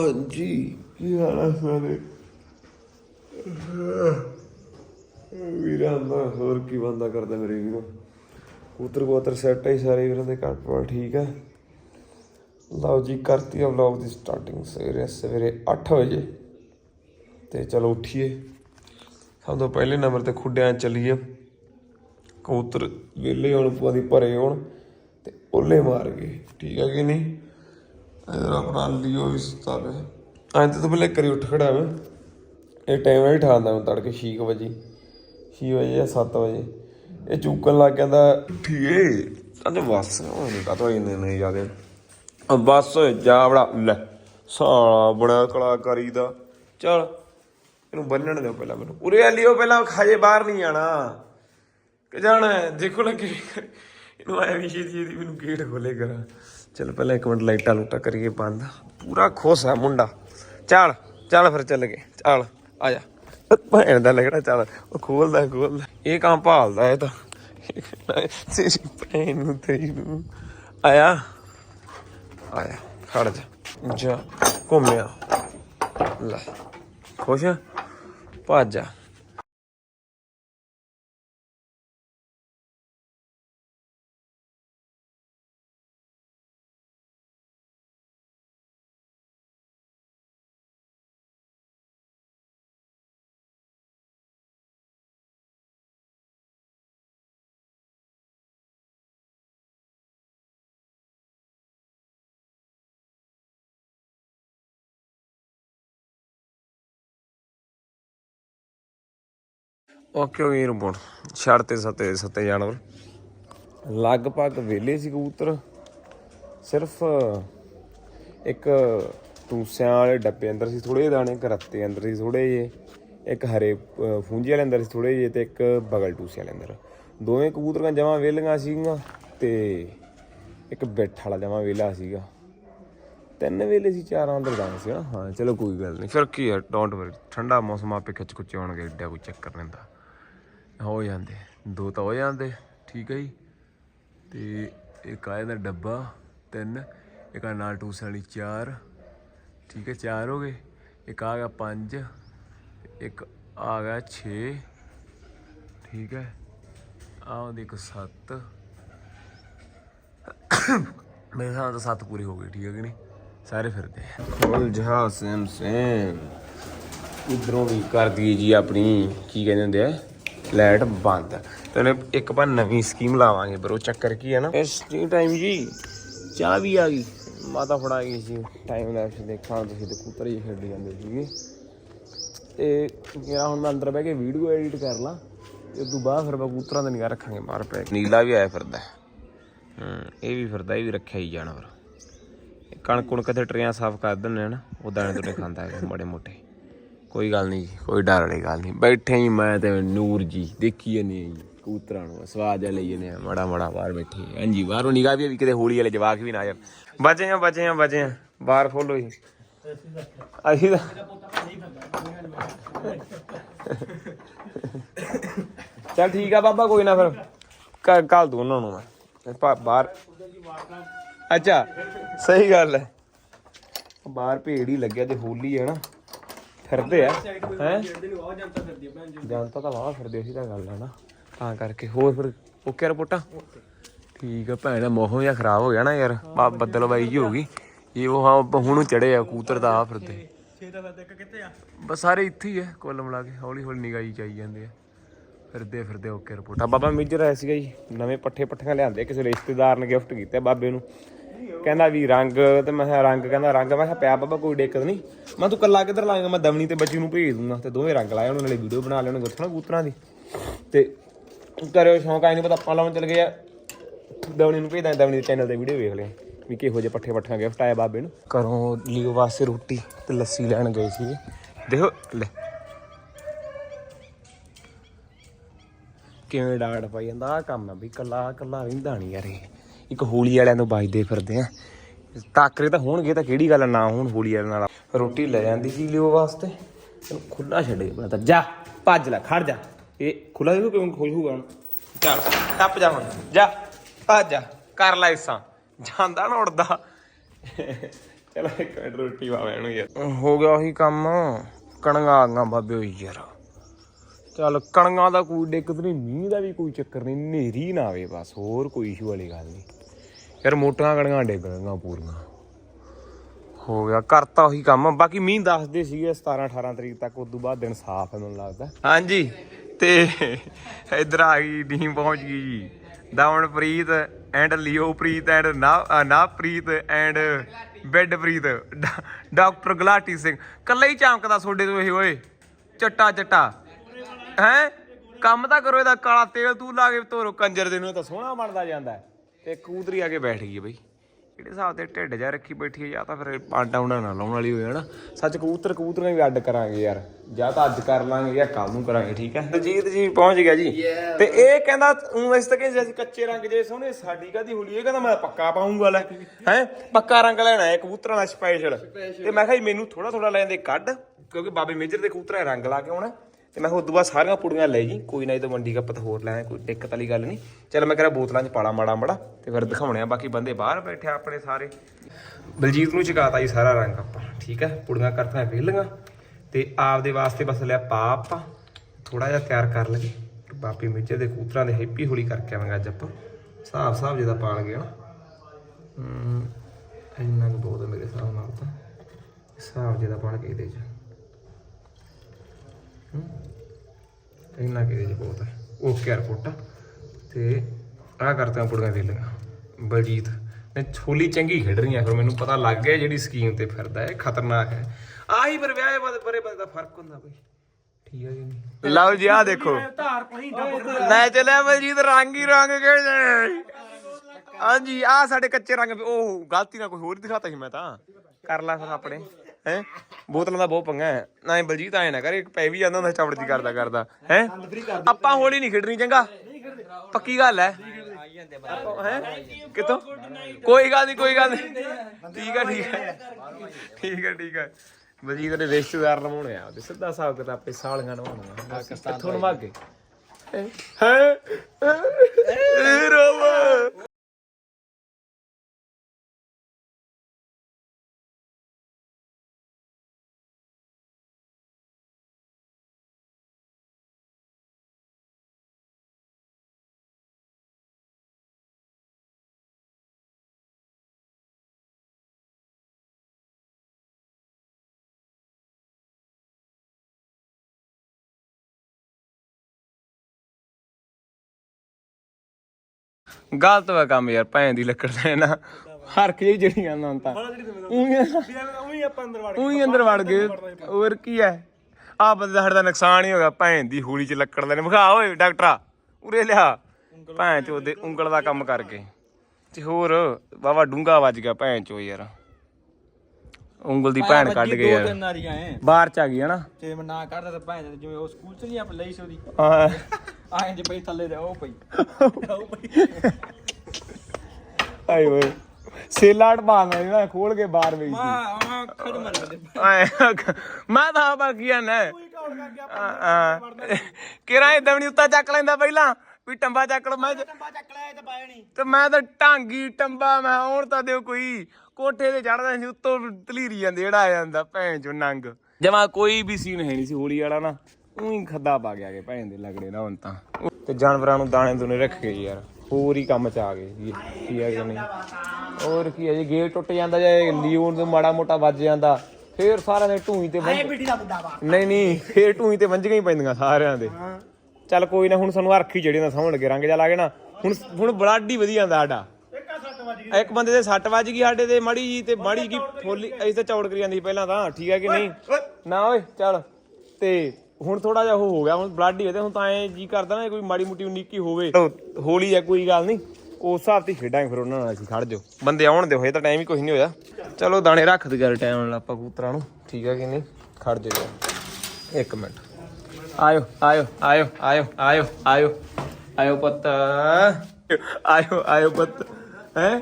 ਹਾਂਜੀ। ਕੀ ਹਾਲ ਹੈ ਸਾਰੇ? ਵੀਰਾਂ ਦਾ ਹੋਰ ਕੀ ਬੰਦਾ ਕਰਦਾ ਮੇਰੇ ਵੀਰੋ ਕੂਤਰ ਕੋਤਰ ਸੈੱਟ ਹੈ ਸਾਰੇ ਵੀਰਾਂ ਦੇ ਘਰ ਪਰ ਠੀਕ ਆ? ਲਓ ਜੀ, ਕਰਤੀ ਆ ਵਲੌਗ ਦੀ ਸਟਾਰਟਿੰਗ ਸਵੇਰੇ ਸਵੇਰੇ 8 ਵਜੇ। ਤੇ ਚਲੋ ਉੱਠੀਏ। ਸਭ ਤੋਂ ਪਹਿਲੇ ਨੰਬਰ ਤੇ ਖੁੱਡਿਆਂ ਚੱਲੀਏ। ਕਬੂਤਰ ਵਿਹਲੇ ਹੋਣ ਪੂਆ ਦੀ ਭਰੇ ਹੋਣ ਤੇ ਓਲੇ ਮਾਰ ਗਏ। ਠੀਕ ਆ ਕਿ ਨਹੀਂ? ਆਪਣਾ ਲਿਓ ਵੀ ਸੁੱਤਾ ਪਿਆ ਅੱਜ ਤਾਂ ਪਹਿਲੇ ਕਰੀ ਉੱਠ ਖੜਾ ਮੈਂ ਇਹ ਟਾਈਮ ਹੀ ਠਾਉਂਦਾ ਮੈਂ ਤੜਕੇ 6 ਵਜੇ। 6 ਵਜੇ ਜਾਂ 7 ਵਜੇ। ਇਹ ਚੂਕਣ ਲੱਗ ਜਾਂਦਾ। ਠੀਏ ਅੱਜ ਬਸ ਉਹ ਨਹੀਂ ਕਾਤੋਂ ਇੰਨੇ ਨਹੀਂ ਜਾਦੇ ਬਸ ਜਾ ਬੜਾ ਲੈ ਸਾਲਾ ਬੜਾ ਕਲਾਕਾਰੀ ਦਾ। ਚਲ ਇਹਨੂੰ ਬੰਨਣ ਦਿਓ ਪਹਿਲਾਂ ਮੈਨੂੰ। ਉਰੇ ਆ ਲਿਓ ਪਹਿਲਾਂ ਖਾਜੇ ਬਾਹਰ ਨਹੀਂ ਆਣਾ ਕਿ ਜਾਣਾ ਹੈ? ਦੇਖੋ ਲੱਗੇ ਇਹਨੂੰ ਆਇਆ ਵੀ ਛੇਤੀ ਛੇਤੀ ਮੈਨੂੰ ਗੇਟ ਖੋਲੇ ਕਰਾਂ। ਚਲ ਪਹਿਲਾਂ ਇੱਕ ਮਿੰਟ ਲਾਈਟਾਂ ਲੂਟਾ ਕਰੀਏ ਬੰਦ। ਪੂਰਾ ਖੁਸ਼ ਆ ਮੁੰਡਾ। ਚੱਲ ਚੱਲ ਫਿਰ ਚੱਲ ਗਏ। ਚੱਲ, ਆ ਜਾ। ਭੈਣ ਦਾ ਲੱਗਣਾ ਚੱਲ। ਉਹ ਖੋਲਦਾ ਖੋਲਦਾ। ਇਹ ਕੰਮ ਭਾਲਦਾ ਇਹ ਤਾਂ। ਤੇਰੀ ਭੈਣ ਨੂੰ, ਤੇਰੀ ਨੂੰ। ਆਇਆ? ਆਇਆ। ਖੜ ਜਾ। ਜਾ। ਘੁੰਮਿਆ। ਲੈ। ਖੁਸ਼ ਆ? ਭੱਜ ਜਾ। ਓਕੇ ਵੀਰ ਰਿਪੋਰਟ ਛੱਡ ਤੇ ਸਤੇ ਸਤੇ ਜਾਨਵਰ ਲਗਭਗ ਵੇਲੇ ਸੀ ਕਬੂਤਰ। ਸਿਰਫ ਇੱਕ ਟੂਸਿਆਂ ਵਾਲੇ ਡੱਬੇ ਅੰਦਰ ਸੀ ਥੋੜੇ ਦਾਣੇ ਕਰੱਤੇ ਅੰਦਰ ਸੀ ਥੋੜੇ ਜੇ ਇੱਕ ਹਰੇ ਫੂੰਜੀ ਵਾਲੇ ਅੰਦਰ ਸੀ ਥੋੜੇ ਜੇ ਤੇ ਇੱਕ ਬਗਲ ਟੂਸੇ ਵਾਲੇ ਅੰਦਰ। ਦੋਵੇਂ ਕਬੂਤਰਾਂ ਜਮਾਂ ਵੇਲੀਆਂ ਸੀਗੀਆਂ ਤੇ ਇੱਕ ਬੈਠ ਵਾਲਾ ਜਮਾਂ ਵੇਲਾ ਸੀਗਾ। ਤਿੰਨ ਵੇਲੇ ਸੀ ਚਾਰਾਂ ਅੰਦਰ ਦਾਣੇ ਸੀ ਹਾਂ ਚਲੋ ਕੋਈ ਗੱਲ ਨਹੀਂ। ਫਿਰ ਕੀ ਹੈ ਡੋਂਟ ਵਰੀ ਠੰਡਾ ਮੌਸਮ ਆਪੇ ਖਿੱਚ ਖੁੱਚੇ ਹੋਣਗੇ ਏਡਾ ਕੋਈ ਚੱਕਰ ਨਹੀਂ ਦਾ ਹੋ ਜਾਂਦੇ। ਦੋ ਤਾਂ ਹੋ ਜਾਂਦੇ, ਠੀਕ ਹੈ ਜੀ। ਤੇ ਇੱਕ ਆ ਜਾਂਦਾ ਡੱਬਾ, ਤਿੰਨ। ਇੱਕ ਆ ਨਾਲ ਟੂਸ ਵਾਲੀ ਚਾਰ। ਠੀਕ ਹੈ ਚਾਰ ਹੋ ਗਏ। ਇੱਕ ਆ ਗਿਆ ਪੰਜ। ਇੱਕ ਆ ਗਿਆ 6 ਠੀਕ ਹੈ ਆਹ ਇੱਕ 7 ਮੇਰੇ ਹਿਸਾਬ ਨਾਲ ਤਾਂ 7 ਪੂਰੇ ਹੋ ਗਏ, ਠੀਕ ਹੈ ਕਿ ਨਹੀਂ? ਸਾਰੇ ਫਿਰਦੇ ਖੋਲ ਜਹਾ ਸੇਮ ਸੇਮ। ਇਧਰੋਂ ਵੀ ਕਰ ਦਈਏ ਜੀ ਆਪਣੀ, ਕੀ ਕਹਿੰਦੇ ਹੁੰਦੇ ਆ? ਲਾਈਟ ਬੰਦ। ਤੇ ਉਹਨੇ ਇੱਕ ਵਾਰ ਨਵੀਂ ਸਕੀਮ ਲਾਵਾਂਗੇ ਬਰੋ ਚੱਕਰ ਕੀ ਹੈ ਨਾ? ਇਸ ਟਾਈਮ ਜੀ ਚਾਹ ਵੀ ਆ ਗਈ। ਮਾਤਾ ਫੜਾ ਗਈ ਸੀ। ਟਾਈਮ ਲੈਪਸ ਦੇਖਾਂ ਤੁਸੀਂ ਤੇ ਕੂਤਰ ਹੀ ਖੇਡੀ ਜਾਂਦੇ ਸੀਗੇ। ਤੇ ਕਿਹਾ ਹੁਣ ਮੈਂ ਅੰਦਰ ਬਹਿ ਕੇ ਵੀਡੀਓ ਐਡਿਟ ਕਰ ਲਾਂ। ਤੇ ਉਦੋਂ ਬਾਅਦ ਫਿਰ ਮੈਂ ਕਬੂਤਰਾਂ ਦਾ ਨਿਗਾਹ ਰੱਖਾਂਗੇ ਮਾਰ ਪੈ ਨੀਲਾ ਵੀ ਆਇਆ ਫਿਰਦਾ ਹੂੰ। ਇਹ ਵੀ ਫਿਰਦਾ ਇਹ ਵੀ ਰੱਖਿਆ ਹੀ ਜਾਨਵਰ। ਕਣਕ ਕੁਣਕ ਤੇ ਟਰੇਆਂ ਸਾਫ਼ ਕਰ ਦਿੰਦੇ ਨੇ ਨਾ ਉਹ ਦਾਣੇ ਦੁਨੇ ਖਾਂਦਾ ਹੈ ਬੜੇ ਮੋਟੇ। ਕੋਈ ਗੱਲ ਨਹੀਂ ਜੀ, ਕੋਈ ਡਰ ਵਾਲੀ ਗੱਲ ਨਹੀਂ। ਬੈਠੇ ਹੀ ਮੈਂ ਤੇ ਨੂਰ ਜੀ ਦੇਖੀ ਜਨੇ ਜੀ ਕਬੂਤਰਾਂ ਨੂੰ ਸਵਾਦ ਜਿਹਾ ਲਈ ਜਨੇ ਆ ਮੜਾ ਮੜਾ ਬਾਹਰ ਬੈਠੇ ਹਾਂਜੀ ਬਾਹਰੋਂ ਨਿਗਾਹ ਵੀ ਕਿਤੇ ਹੋਲੀ ਵਾਲੇ ਜਵਾਕ ਵੀ ਨਾ ਆ ਬਚੇ ਆ ਬਚੇ ਆ ਬਚੇ ਆ ਬਾਹਰ ਫੋਲੋ ਜੀ ਅਸੀਂ ਤਾਂ ਚੱਲ ਠੀਕ ਆ ਬਾਬਾ ਕੋਈ ਨਾ ਫਿਰ। ਕ- ਕੱਲ ਦੂ ਉਹਨਾਂ ਨੂੰ ਮੈਂ। ਬਾਹਰ ਅੱਛਾ ਸਹੀ ਗੱਲ ਹੈ। ਬਾਹਰ ਭੇੜ ਹੀ ਲੱਗਿਆ ਤੇ ਹੋਲੀ ਹੈ ਨਾ। ਫਿਰਦੇ ਆ। ਹੈ? ਜਨਤਾ ਤਾਂ ਵਾਹ ਫਿਰਦੇ ਸੀ ਤਾਂ ਗੱਲ ਹੈ ਨਾ। ਤਾਂ ਕਰਕੇ ਹੋਰ ਫਿਰ ਓਕੇ ਰਿਪੋਰਟਾਂ? ਠੀਕ ਆ ਭੈਣ ਮੌਸਮ ਜਿਹਾ ਖਰਾਬ ਹੋ ਗਿਆ ਨਾ ਯਾਰ। ਬੱਦਲ ਬਾਈ ਜੀ ਹੋ ਗਈ। ਇਹ ਉਹ ਹਾਂ ਹੁਣ ਚੜੇ ਆ ਕੂਤਰ ਦਾ ਆ? ਫਿਰਦੇ ਬਸ ਸਾਰੇ ਇੱਥੇ ਹੀ ਆ ਕੁੱਲ ਮਿਲਾ ਕੇ। ਹੌਲੀ ਹੌਲੀ ਨਿਗਾਹੀ ਚਾਈ ਜਾਂਦੇ ਆ। ਫਿਰਦੇ ਫਿਰਦੇ ਓਕੇ ਰਿਪੋਰਟਾਂ। ਬਾਬਾ ਮੇਜਰ ਆਇਆ ਸੀਗਾ ਜੀ ਨਵੇਂ ਪੱਠੇ ਪੱਠੀਆਂ ਲਿਆਂਦੇ ਕਿਸੇ ਰਿਸ਼ਤੇਦਾਰ ਨੇ ਗਿਫਟ ਕੀਤੇ ਬਾਬੇ ਨੂੰ। ਕਹਿੰਦਾ ਵੀ ਰੰਗ, ਤੇ ਮੈਂ ਕਿਹਾ ਰੰਗ ਕਹਿੰਦਾ ਰੰਗ, ਮੈਂ ਕਿਹਾ ਪਿਆ ਬਾਬਾ, ਕੋਈ ਦਿੱਕਤ ਨਹੀਂ। ਮੈਂ ਤੂੰ ਕੱਲਾ ਕਿੱਧਰ ਲਾਏਗਾ? ਮੈਂ ਦਮਣੀ ਤੇ ਬੱਚੀ ਨੂੰ ਭੇਜ ਦੂੰਗਾ, ਤੇ ਦੋਵੇਂ ਰੰਗ ਲਾਏ ਉਹਨਾਂ ਨਾਲੇ ਵੀਡੀਓ ਬਣਾ ਲੈਣਗੇ ਉੱਥੇ ਨਾ ਦੀ। ਤੇ ਕਰਿਓ ਸ਼ੌਂਕ ਆਈ ਨਹੀਂ ਪਤਾ ਆਪਾਂ ਲਾਉਣ ਚਲ ਗਏ ਆ। ਦਵਣੀ ਨੂੰ ਭੇਜਦਾ ਦਵਣੀ ਦੇ ਚੈਨਲ ਤੇ ਵੀਡੀਓ ਵੇਖ ਲਿਆ। ਵੀ ਕਿਹੋ ਜਿਹੇ ਪੱਠੇ ਪੱਠੀਆਂ ਗਿਫਟ ਆਇਆ ਬਾਬੇ ਨੂੰ। ਘਰੋਂ ਲਿਓ ਵਾਸਤੇ ਰੋਟੀ ਤੇ ਲੱਸੀ ਲੈਣ ਗਏ ਸੀ ਦੇਖੋ, ਲੈ। ਕਿਵੇਂ ਡਾੜ ਪਾਈ ਜਾਂਦਾ ਆ ਕੰਮ ਆ ਵੀ ਕੱਲਾ ਕੱਲਾ ਰਹਿੰਦਾ ਨਹੀਂ ਯਾਰ ਇਹ। ਇੱਕ ਹੋਲੀ ਵਾਲਿਆਂ ਤੋਂ ਬਚਦੇ ਫਿਰਦੇ ਆ। ਟਾਕਰੇ ਤਾਂ ਹੋਣਗੇ ਤਾਂ ਕਿਹੜੀ ਗੱਲ ਨਾ ਹੋਣ ਹੋਲੀ ਵਾਲਿਆਂ ਨਾਲ। ਰੋਟੀ ਲੈ ਜਾਂਦੀ ਸੀ ਲਿਓ ਵਾਸਤੇ। ਤੈਨੂੰ ਖੁੱਲਾ ਛੱਡੇ ਬਣਾ ਤਾਂ ਜਾ ਭੱਜ ਲੈ ਖੜ ਜਾ। ਇਹ ਖੁੱਲਾ ਦੇਖੋ ਕਿਵੇਂ ਖੋਲ ਹੋਊਗਾ ਹੁਣ। ਚੱਲ ਟੱਪ ਜਾ ਹੁਣ। ਜਾ ਭੱਜ ਜਾ ਕਰ ਲੈ ਇਸਾਂ ਜਾਂਦਾ ਨਾ ਉੜਦਾ। ਚਲ ਇੱਕ ਮਿੰਟ ਰੋਟੀ ਵਾਵੇਂ ਨੂੰ ਯਾਰ। ਹੋ ਗਿਆ ਉਹੀ ਕੰਮ। ਕਣੀਆਂ ਆ ਗਈਆਂ ਬਾਬੇ ਹੋਈ ਯਾਰ। ਚੱਲ ਕਣੀਆਂ ਦਾ ਕੋਈ ਦਿੱਕਤ ਨਹੀਂ ਮੀਂਹ ਦਾ ਵੀ ਕੋਈ ਚੱਕਰ ਨਹੀਂ ਨੇਰੀ ਨਾ ਆਵੇ ਬਸ ਹੋਰ ਕੋਈ ਇਸ਼ੂ ਵਾਲੀ ਗੱਲ ਨਹੀਂ। ਯਾਰ ਮੋਟਰਾਂ ਕਣੀਆਂ ਡਿੱਗ ਗਈਆਂ ਪੂਰੀਆਂ। ਹੋ ਗਿਆ, ਕਰਤਾ ਉਹੀ ਕੰਮ। ਬਾਕੀ ਮੀਂਹ ਦੱਸਦੇ ਸੀਗੇ 17 18 ਤਰੀਕ ਤੱਕ ਉਸ ਤੋਂ ਬਾਅਦ ਦਿਨ ਸਾਫ਼ ਹੈ ਮੈਨੂੰ ਲੱਗਦਾ। ਹਾਂਜੀ, ਤੇ ਇਧਰ ਆ ਗਈ ਟੀਮ ਪਹੁੰਚ ਗਈ ਜੀ। ਦਮਨਪ੍ਰੀਤ ਐਂਡ ਲਿਓਪ੍ਰੀਤ ਐਂਡ ਨਾ ਨਾਪ੍ਰੀਤ ਐਂਡ ਬੈਡਪ੍ਰੀਤ। ਡਾ- ਡਾਕਟਰ ਗੁਲਾਟੀ ਸਿੰਘ। ਕੱਲਾ ਹੀ ਚਮਕਦਾ ਤੁਹਾਡੇ ਤੋਂ ਇਹ, ਓਏ। ਚੱਟਾ ਚੱਟਾ। ਹੈ? ਕੰਮ ਤਾਂ ਕਰੋ, ਇਹਦਾ ਕਾਲਾ ਤੇਲ ਤੂੰ ਲਾ ਕੇ ਤੋਰੋ ਕੰਜਰ ਦੇ ਨੂੰ ਤਾਂ ਸੋਹਣਾ ਬਣਦਾ ਜਾਂਦਾ। ਤੇ ਕੂਤਰੀ ਆ ਕੇ ਬੈਠ ਗਈ ਬਈ। ਕਿਹੜੇ ਹਿਸਾਬ ਤੇ ਢਿੱਡ ਜਾ ਰੱਖੀ ਬੈਠੀ ਹੈ ਜਾਂ ਤਾਂ ਫਿਰ ਆਂਡਾ ਉਣਾ ਨਾ ਲਾਉਣ ਵਾਲੀ ਹੋਏ ਹਨਾ? ਸੱਚ ਕਬੂਤਰ ਕਬੂਤਰਾਂ ਵੀ ਅੱਡ ਕਰਾਂਗੇ ਯਾਰ। ਜਾਂ ਤਾਂ ਅੱਜ ਕਰ ਲਾਂਗੇ ਜਾਂ ਕੱਲ ਨੂੰ ਕਰਾਂਗੇ ਠੀਕ ਹੈ? ਦਜੀਤ ਜੀ ਪਹੁੰਚ ਗਿਆ ਜੀ। ਤੇ ਇਹ ਕਹਿੰਦਾ ਉਹ ਇਸ ਤੱਕ ਅਸੀਂ ਕੱਚੇ ਰੰਗ ਜੇ ਸੋਹਣੇ ਸਾਡੀ ਕਾਦੀ ਹੋਲੀ? ਇਹ ਕਹਿੰਦਾ ਮੈਂ ਪੱਕਾ ਪਾਉਂਗਾ ਲੈ। ਹੈ? ਪੱਕਾ ਰੰਗ ਲੈਣਾ ਹੈ ਕਬੂਤਰਾਂ ਦਾ ਸਪੈਸ਼ਲ ਤੇ ਮੈਂ ਕਿਹਾ ਜੀ ਮੈਨੂੰ ਥੋੜਾ ਥੋੜਾ ਲੈਂਦੇ ਕੱਢ ਕਿਉਂਕਿ ਬਾਬੇ ਮੇਜਰ ਦੇ ਕਬੂਤਰਾਂ ਦਾ ਰੰਗ ਲਾ ਕੇ ਆਉਣਾ। ਤੇ ਮੈਂ ਉਦੋਂ ਬਾਅਦ ਸਾਰੀਆਂ ਪੁੜੀਆਂ ਲੈ ਜੀ ਕੋਈ ਨਾ ਇਹ ਤਾਂ ਮੰਡੀ ਕੱਪ ਤਾਂ ਹੋਰ ਲੈ ਕੋਈ ਦਿੱਕਤ ਵਾਲੀ ਗੱਲ ਨਹੀਂ। ਚਲ ਮੈਂ ਕਿਹਾ ਬੋਤਲਾਂ 'ਚ ਪਾਲਾ ਮਾੜਾ ਮਾੜਾ ਤੇ ਫਿਰ ਦਿਖਾਉਣੇ ਆ, ਬਾਕੀ ਬੰਦੇ ਬਾਹਰ ਬੈਠੇ ਆ ਆਪਣੇ ਸਾਰੇ। ਬਲਜੀਤ ਨੂੰ ਚਕਾਤਾ ਜੀ ਸਾਰਾ ਰੰਗ ਆਪਾਂ, ਠੀਕ ਹੈ ਪੁੜੀਆਂ ਕਰਤਾ ਵੇਲੀਆਂ ਤੇ ਆਪਦੇ ਵਾਸਤੇ ਬਸ ਲਿਆ ਪਾ ਆਪਾਂ ਥੋੜਾ ਜਿਹਾ ਤਿਆਰ ਕਰ ਲਗੇ ਬਾਪੀ ਮੇਜਰ ਦੇ ਕੂਤਰਾਂ ਦੇ ਹੈਪੀ ਹੋਲੀ ਕਰਕੇ ਆਵਾਂਗੇ ਅੱਜ ਆਪਾਂ। ਹਿਸਾਬ ਹਿਸਾਬ ਜਿਹਦਾ ਪਾਲ ਗਿਆ ਨਾ ਇੰਨਾ ਕੁ ਬਹੁਤ ਮੇਰੇ ਹਿਸਾਬ ਨਾਲ ਤਾਂ। ਹਿਸਾਬ ਜਿਹਦਾ ਬਣ ਕੇ ਇਹਦੇ 'ਚ ਇੰਨਾ ਕਿਹਦੇ ਚ ਬਹੁਤ ਹੈ। ਓਕੇ ਰਿਪੋਰਟ ਤੇ ਆਹ ਕਰਤਾ ਪੁੜੀਆਂ ਵੇਲੀਆਂ ਬਲਜੀਤ। ਨੇ ਛੋਲੀ ਚੰਗੀ ਖੇਡ ਰਹੀਆਂ ਫਿਰ ਮੈਨੂੰ ਪਤਾ ਲੱਗ ਗਿਆ ਜਿਹੜੀ ਸਕੀਮ ਤੇ ਫਿਰਦਾ ਹੈ ਖਤਰਨਾਕ ਹੈ। ਆਹੀ ਪਰ ਵਿਆਹ ਬਾਅਦ ਬਰੇ ਬੰਦੇ ਦਾ ਫ਼ਰਕ ਹੁੰਦਾ ਬਈ। ਠੀਕ ਹੈ ਜੀ। ਨਹੀਂ ਲਓ ਜੀ ਆਹ ਦੇਖੋ। ਧਾਰ ਲੈ ਚੱਲਿਆ ਬਲਜੀਤ ਰੰਗ ਹੀ ਰੰਗ ਖੇਡਦੇ। ਹਾਂਜੀ ਆ ਸਾਡੇ ਕੱਚੇ ਰੰਗ ਉਹ ਗਲਤੀ ਨਾਲ ਕੋਈ ਹੋਰ ਹੀ ਦਿਖਾਤਾ ਸੀ ਮੈਂ ਤਾਂ। ਕਰ ਲੈ ਫਿਰ ਆਪਣੇ। ਹੈ? ਬੋਤਲਾਂ ਦਾ ਬਹੁਤ ਪੰਗਾ ਹੈ। ਨਾ ਇਹ ਬਲਜੀਤ ਆਏ ਨਾ ਕਰ ਪੈ ਵੀ ਜਾਂਦਾ ਹੁੰਦਾ ਚਵੜ ਜੀ ਕਰਦਾ ਕਰਦਾ। ਹੈ? ਆਪਾਂ ਹੋਲੀ ਨਹੀਂ ਖੇਡਣੀ ਚੰਗਾ। ਪੱਕੀ ਗੱਲ ਹੈ। ਹੈ? ਕਿਤੋਂ ਕੋਈ ਗੱਲ ਨਹੀਂ, ਕੋਈ ਗੱਲ ਨਹੀਂ। ਠੀਕ ਹੈ ਠੀਕ ਹੈ। ਠੀਕ ਹੈ ਠੀਕ ਹੈ। ਬਲਜੀਤ ਦੇ ਰਿਸ਼ਤੇਦਾਰ ਨਵਾਉਣੇ ਆ। ਤੇ ਸਿੱਧਾ ਹਿਸਾਬ ਕਿਤਾਬ ਆਪੇ ਸਾਲੀਆਂ ਨਵਾਉਣਾ ਕਿੱਥੋਂ ਨਵਾਗੇ ਹੈ? ਹੈ? ਰੋਵਾ। ਗਲਤ ਵਾ ਕੰਮ ਯਾਰ ਭੈਣ ਦੀ ਲੱਕੜ ਲੈਣਾ ਹਰ ਕੇ ਜਿਹੜੀ ਗੱਲ ਹੁਣ ਤਾਂ। ਉਹੀ ਆਪਾਂ ਅੰਦਰ ਵੜ ਉਹੀ ਅੰਦਰ ਵੜ ਗਏ। ਹੋਰ ਕੀ ਹੈ ਆ ਬੰਦੇ ਦਾ ਸਾਡਾ ਨੁਕਸਾਨ ਹੀ ਹੋ ਗਿਆ। ਭੈਣ ਦੀ ਹੂਲੀ ਚ ਲੱਕੜ ਲੈਣੇ ਵਿਖਾ ਓਏ ਡਾਕਟਰਾ ਉਰੇ ਲਿਆ। ਭੈਣ ਚੋ ਦੇ ਉਂਗਲ ਦਾ ਕੰਮ ਕਰਕੇ ਤੇ ਹੋਰ ਵਾਵਾ ਡੂੰਗਾ ਵੱਜ ਗਿਆ ਭੈਣ ਚੋ ਯਾਰ। ਉਂਗਲ ਦੀ ਭੈਣ ਕੱਢ ਗਏ ਯਾਰ। ਬਾਹਰ ਚ ਆ ਗਈ ਹਨਾ ਤੇ ਮੈਂ ਨਾ ਕੱਢਦਾ ਤਾਂ ਭਾਂ ਜਿਵੇਂ ਉਹ ਸਕੂਲ ਚ ਨਹੀਂ ਆਪਾਂ ਲਈ ਸੀ ਉਹਦੀ। ਹਾਂ। ਆਏ ਜੇ ਪਈ ਥੱਲੇ ਤੇ ਉਹ ਪਈ। ਉਹ ਪਈ। ਆਏ ਓਏ। ਸੇਲਾਟ ਬਾਂਦਾ ਜਿਹੜਾ ਖੋਲ ਕੇ ਬਾਹਰ ਵੇਚ ਆ ਆ ਖੜ ਮਰ ਗਏ ਆਏ ਮੈਂ ਤਾਂ ਬਾਕੀ ਆ ਨਾ ਕਿਰਾ ਇਦਾਂ ਨਹੀਂ ਉੱਤਾ ਚੱਕ ਲੈਂਦਾ ਪਹਿਲਾਂ? ਵੀ ਟੰਬਾ ਚੱਕ ਲਓ ਮੈਂ ਟੰਬਾ ਚੱਕ ਲਿਆ ਤੇ ਪਾਇਆ ਨਹੀਂ। ਤੇ ਮੈਂ ਤਾਂ ਢਾਂਗੀ ਟੰਬਾ ਮੈਂ ਹੁਣ ਤਾਂ ਦਿਓ ਕੋਈ ਕੋਠੇ ਤੇ ਚੜਦਾ ਸੀ ਉੱਤੋਂ ਤਲੀਰੀ ਜਾਂਦੇ ਜਿਹੜਾ ਆ ਜਾਂਦਾ ਭੈਣ ਚੋ ਨੰਗ। ਜਮਾ ਕੋਈ ਵੀ ਸੀਨ ਹੈ ਨਹੀਂ ਸੀ ਹੋਲੀ ਵਾਲਾ ਨਾ ਉਹੀ ਖੱਦਾ ਪਾ ਗਿਆ ਕਿ ਭੈਣ ਦੇ ਲੱਗੜੇ ਨਾ ਹੁਣ ਤਾਂ। ਤੇ ਜਾਨਵਰਾਂ ਨੂੰ ਦਾਣੇ ਦੁਨੇ ਰੱਖ ਗਏ ਯਾਰ ਹੋਰ ਹੀ ਕੰਮ ਚ ਆ ਗਏ ਜੀ ਕੀ ਹੈ ਕਿ ਨਹੀਂ ਹੋਰ ਕੀ ਹੈ ਜੇ ਗੇਟ ਟੁੱਟ ਜਾਂਦਾ ਜਾਂ ਲੀਓਨ ਤੋਂ ਮਾੜਾ ਮੋਟਾ ਵੱਜ ਜਾਂਦਾ ਫੇਰ ਸਾਰਿਆਂ ਦੇ ਢੂਈ ਤੇ ਵੰਜ ਬੀਟੀ ਦਾ ਮੁੰਡਾ ਵਾ। ਨਹੀਂ ਨਹੀਂ ਫੇਰ ਢੂਈ ਤੇ ਵੰਜੀਆਂ ਹੀ ਪੈਂਦੀਆਂ ਸਾਰਿਆਂ ਦੇ। ਚੱਲ ਕੋਈ ਨਾ ਹੁਣ ਸਾਨੂੰ ਅਰਖੀ ਜਿਹੜੀ ਨਾ ਸਮਝ ਲੱਗੇ ਰੰਗ ਜਾ ਲਾ ਕੇ ਨਾ। ਹੁਣ ਹੁਣ ਬਲੱਡ ਹੀ ਵਧੀਆ ਹੁੰਦਾ ਸਾਡਾ। ਇੱਕ ਆ ਬੰਦੇ ਦੇ ਸੱਟ ਵੱਜ ਗਈ ਸਾਡੇ ਤੇ ਮਾੜੀ ਜੀ ਤੇ ਮਾੜੀ ਜੀ ਫੋਲੀ ਅਸੀਂ ਤਾਂ ਚੌੜ ਕਰੀ ਜਾਂਦੀ ਪਹਿਲਾਂ ਤਾਂ ਠੀਕ ਹੈ ਕਿ ਨਹੀਂ? ਨਾ ਓਏ ਚੱਲ। ਤੇ ਹੁਣ ਥੋੜਾ ਜਿਹਾ ਉਹ ਹੋ ਗਿਆ ਹੁਣ ਬਲੱਡ ਹੀ ਤੇ ਹੁਣ ਤਾਂ ਐ ਜੀ ਕਰਦਾ ਨਾ ਕੋਈ ਮਾੜੀ ਮੁੱਟੀ ਉਨੀਕੀ ਹੋਵੇ ਹੋਲੀ ਹੈ ਕੋਈ ਗੱਲ ਨਹੀਂ। ਉਸ ਹਿਸਾਬ ਤੇ ਖੇਡਾਂਗੇ ਫਿਰ ਉਹਨਾਂ ਨਾਲ ਅਸੀਂ ਖੜ ਜਾਓ। ਬੰਦੇ ਆਉਣ ਦੇ ਹੋਏ ਤਾਂ ਟਾਈਮ ਹੀ ਕੁਝ ਨਹੀਂ ਹੋਇਆ। ਚਲੋ ਦਾਣੇ ਰੱਖ ਦੇ ਗੱਲ ਟਾਈਮ ਨਾਲ ਆਪਾਂ ਕਬੂਤਰਾਂ ਨੂੰ ਠੀਕ ਹੈ ਕਿ ਨਹੀਂ? ਖੜ ਜਾਓ। ਇੱਕ ਮਿੰਟ। ਆਇਓ ਆਇਓ ਆਇਓ ਆਇਓ ਆਇਓ ਆਇਓ ਆਇਓ ਪੁੱਤ। ਆਇਓ ਆਇਓ ਪੁੱਤ। ਹੈ?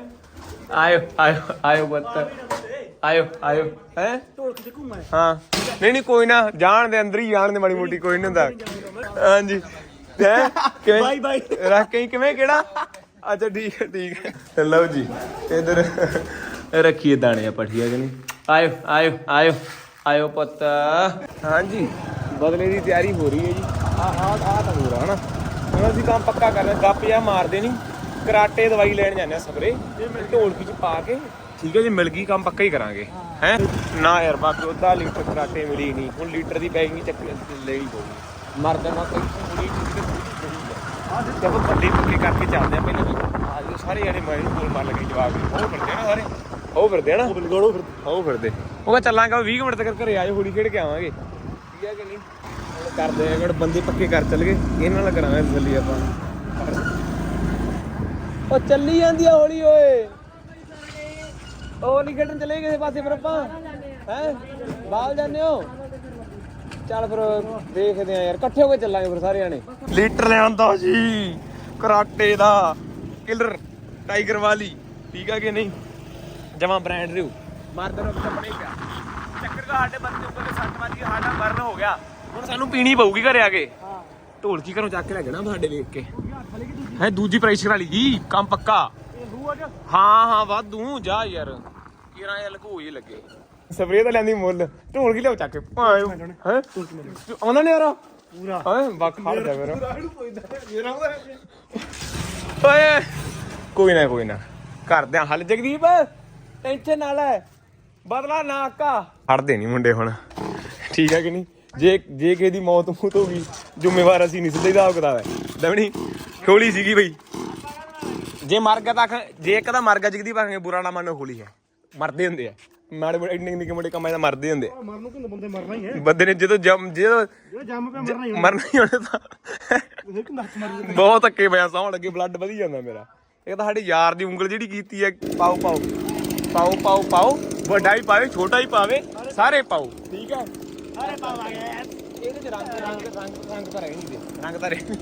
ਆਇਓ ਆਇਓ ਆਇਓ ਪੁੱਤ। ਆਇਓ ਆਇਓ ਹੈ? ਢੋਲਕ ਤੇ ਘੁੰਮਾ ਹਾਂ। ਨਹੀਂ ਨਹੀਂ ਕੋਈ ਨਾ ਜਾਣ ਦੇ ਅੰਦਰ ਹੀ ਜਾਣ ਦੇ ਮਾੜੀ ਮੋਟੀ ਕੋਈ ਨਹੀਂ ਹੁੰਦਾ। ਹਾਂਜੀ। ਹੈ? ਕਿਵੇਂ? ਬਾਈ ਬਾਈ। ਰੱਖ ਕੇ ਕਿਵੇਂ ਕਿਹੜਾ? ਅੱਛਾ ਠੀਕ ਹੈ ਠੀਕ ਹੈ। ਲਓ ਜੀ ਇਧਰ ਰੱਖੀਏ ਦਾਣੇ ਆਪਾਂ ਠੀਕ ਹੈ ਕਿ ਨਹੀਂ? ਆਇਓ ਆਇਓ ਆਇਓ ਆਇਓ ਪੁੱਤ। ਹਾਂਜੀ। ਬਦਲੇ ਦੀ ਤਿਆਰੀ ਹੋ ਰਹੀ ਹੈ ਜੀ। ਆ ਆ ਆ ਤਾਂ ਹੋ ਰਹਾ ਹਨਾ। ਹੁਣ ਅਸੀਂ ਕੰਮ ਪੱਕਾ ਕਰ ਰਹੇ ਗੱਪ ਜਾਂ ਮਾਰਦੇ ਨਹੀਂ ਕਰਾਟੇ ਦਵਾਈ ਲੈਣ ਜਾਂਦੇ ਆ ਸਪਰੇ। ਢੋਲਕੀ ਚ ਪਾ ਕੇ। ਠੀਕ ਹੈ ਜੀ ਮਿਲ ਗਈ ਕੰਮ ਪੱਕਾ ਹੀ ਕਰਾਂਗੇ। ਹੈ? ਨਾ ਯਾਰ ਬਾਕੀ ਅੱਧਾ ਲੀਟਰ ਕਰਾਟੇ ਮਿਲੀ ਨਹੀਂ ਹੁਣ ਲੀਟਰ ਦੀ ਪੈਕਿੰਗ ਚੱਕ ਲੈਣੀ ਪਊਗੀ ਮਰਦ ਨਾਲ ਕੋਈ। ਪੂਰੀ ਚੀਜ਼ ਤੇ ਜਦੋਂ ਬੱਲੀ ਪੱਕੇ ਕਰਕੇ ਚੱਲਦੇ ਆ ਪਹਿਲਾਂ ਵੀ ਆ ਜਾਓ ਸਾਰੇ ਜਣੇ ਮੈਂ ਗੋਲ ਮਾਰ ਲਗੇ ਜਵਾਬ ਉਹ ਫਿਰਦੇ ਆ ਨਾ ਸਾਰੇ। ਉਹ ਫਿਰਦੇ ਆ ਨਾ। ਗੋੜੋ ਫਿਰ ਉਹ ਫਿਰਦੇ। ਉਹ ਚੱਲਾਂਗਾ 20 ਮਿੰਟ ਤੱਕ ਘਰੇ ਆਜੋ ਹੋਲੀ ਖੇਡ ਕੇ ਆਵਾਂਗੇ। ਹੈ ਕਿ ਨਹੀਂ? ਹੁਣ ਕਰਦੇ ਆ ਜਿਹੜੇ ਬੰਦੇ ਪੱਕੇ ਕਰ ਚੱਲ ਗਏ ਇਹਨਾਂ ਨਾਲ ਕਰਾਂਗੇ ਤਸੱਲੀ ਆਪਾਂ। ਉਹ ਚੱਲੀ ਜਾਂਦੀ ਆ ਹੋਲੀ ਓਏ। ਉਹ ਨਹੀਂ ਖੇਡਣ ਚਲੇ ਕਿਸੇ ਪਾਸੇ ਫਿਰ ਆਪਾਂ। ਹੈ? ਬਾਲ ਜਾਂਦੇ ਹੋ? ਚੱਲ ਫਿਰ ਦੇਖਦੇ ਆ ਯਾਰ ਇਕੱਠੇ ਹੋ ਕੇ ਚੱਲਾਂਗੇ ਫਿਰ ਸਾਰੇ ਜਾਣੇ ਲੀਟਰ ਲਿਆਂਦਾ ਜੀ। ਕਰਾਟੇ ਦਾ ਕਿਲਰ ਟਾਈਗਰ ਵਾਲੀ। ਠੀਕ ਆ ਕਿ ਨਹੀਂ? ਜਮਾ ਬ੍ਰਾਂਡ ਰਿਓ ਮਰਦ ਨੂੰ ਕੱਪੜੇ ਪਿਆ। ਸਾਡੇ ਬੰਦੇ ਉੱਪਰ ਤੇ ਸੱਟ ਵੱਜ ਗਈ ਸਾਡਾ ਮਰਨ ਹੋ ਗਿਆ। ਹੁਣ ਸਾਨੂੰ ਪੀਣੀ ਪਊਗੀ ਘਰੇ ਆ ਕੇ। ਢੋਲਕੀ ਘਰੋਂ ਚੱਕ ਕੇ ਲੈ ਜਾਣਾ ਸਾਡੇ ਵੇਖ ਕੇ? ਹੈ ਦੂਜੀ ਪ੍ਰੈਸ਼ਰ ਵਾਲੀ ਜੀ ਕੰਮ ਪੱਕਾ। ਹਾਂ ਹਾਂ ਵਾਧੂ ਜਾ ਯਾਰ। ਕਿਰਾਂ ਇਹ ਲਕੋ ਹੀ ਲੱਗੇ। ਸਪਰੇ ਤਾਂ ਲੈਂਦੀ ਮੁੱਲ। ਢੋਲਕੀ ਲਿਆਓ ਚੱਕ ਕੇ? ਹੈ? ਆਉਂਦਾ ਨਹੀਂ ਯਾਰ? ਪੂਰਾ। ਹਾਂ? ਬੱਕ ਖੜ ਜਾ ਮੇਰਾ ਓਏ! ਕੋਈ ਨਾ ਕੋਈ ਨਾ। ਕਰਦੇ ਆ ਹੱਲ ਜਗਦੀਪ ਟੈਨਸ਼ਨ ਨਾ ਲੈ। ਬਦਲਾ ਨਾ ਆਕਾ ਹੜਦੇ ਨਹੀਂ ਮੁੰਡੇ ਹੁਣ। ਠੀਕ ਹੈ ਕਿ ਨਹੀਂ? ਜੇ ਜੇ ਕਿਸੇ ਦੀ ਮੌਤ ਮੂਤ ਹੋ ਗਈ ਜ਼ਿੰਮੇਵਾਰ ਅਸੀਂ ਨਹੀਂ ਸਿੱਧੇ ਦਾ ਕਿਤਾਬ ਹੈ। ਦਵਣੀ ਖੋਲੀ ਸੀਗੀ ਬਈ। ਜੇ ਮਰ ਗਿਆ ਤਾਂ ਜੇ ਇੱਕ ਦਾ ਮਰ ਗਿਆ ਜਗਦੀਪ ਆਖਾਂਗੇ ਬੁਰਾ ਨਾ ਮੰਨੋ ਹੋਲੀ ਹੈ। ਮਰਦੇ ਹੁੰਦੇ ਆ। ਮਾੜੇ ਮੋਟੇ ਇੰਨੇ ਨਿੱਕੇ ਮੋਟੇ ਕੰਮਾਂ ਦਾ ਮਰਦੇ ਹੁੰਦੇ ਆ। ਮਰਨ ਨੂੰ ਕਿੰਨੇ ਬੰਦੇ ਮਰਨਾ ਹੀ ਹੈ? ਬੰਦੇ ਨੇ ਜਦੋਂ ਜਮ ਜਦੋਂ ਜੰਮ ਪਿਆ ਮਰਨਾ ਹੀ ਹੈ ਮਰਨਾ ਹੀ ਹੋਣੇ ਤਾਂ ਕਿ ਬਹੁਤ ਧੱਕੇ ਪਿਆ ਸੌਣ ਲੱਗੇ ਬਲੱਡ ਵਧੀ ਜਾਂਦਾ ਮੇਰਾ। ਇਹ ਤਾਂ ਸਾਡੇ ਯਾਰ ਦੀ ਉਂਗਲ ਜਿਹੜੀ ਕੀਤੀ ਹੈ ਪਾਓ ਪਾਓ। ਪਾਓ ਪਾਓ ਪਾਓ। ਵੱਡਾ ਹੀ ਪਾਵੇ ਛੋਟਾ ਹੀ ਪਾਵੇ ਸਾਰੇ ਪਾਓ। ਠੀਕ ਹੈ। ਸਾਰੇ ਪਾਵਾਂਗੇ ਇਹਦੇ ਚ ਰੰਗ ਰੰਗ ਰੰਗ ਰੰਗ ਤਾਂ ਰਹਿ ਨਹੀਂ ਦੇ ਰੰਗ ਤਾਂ ਰਹਿ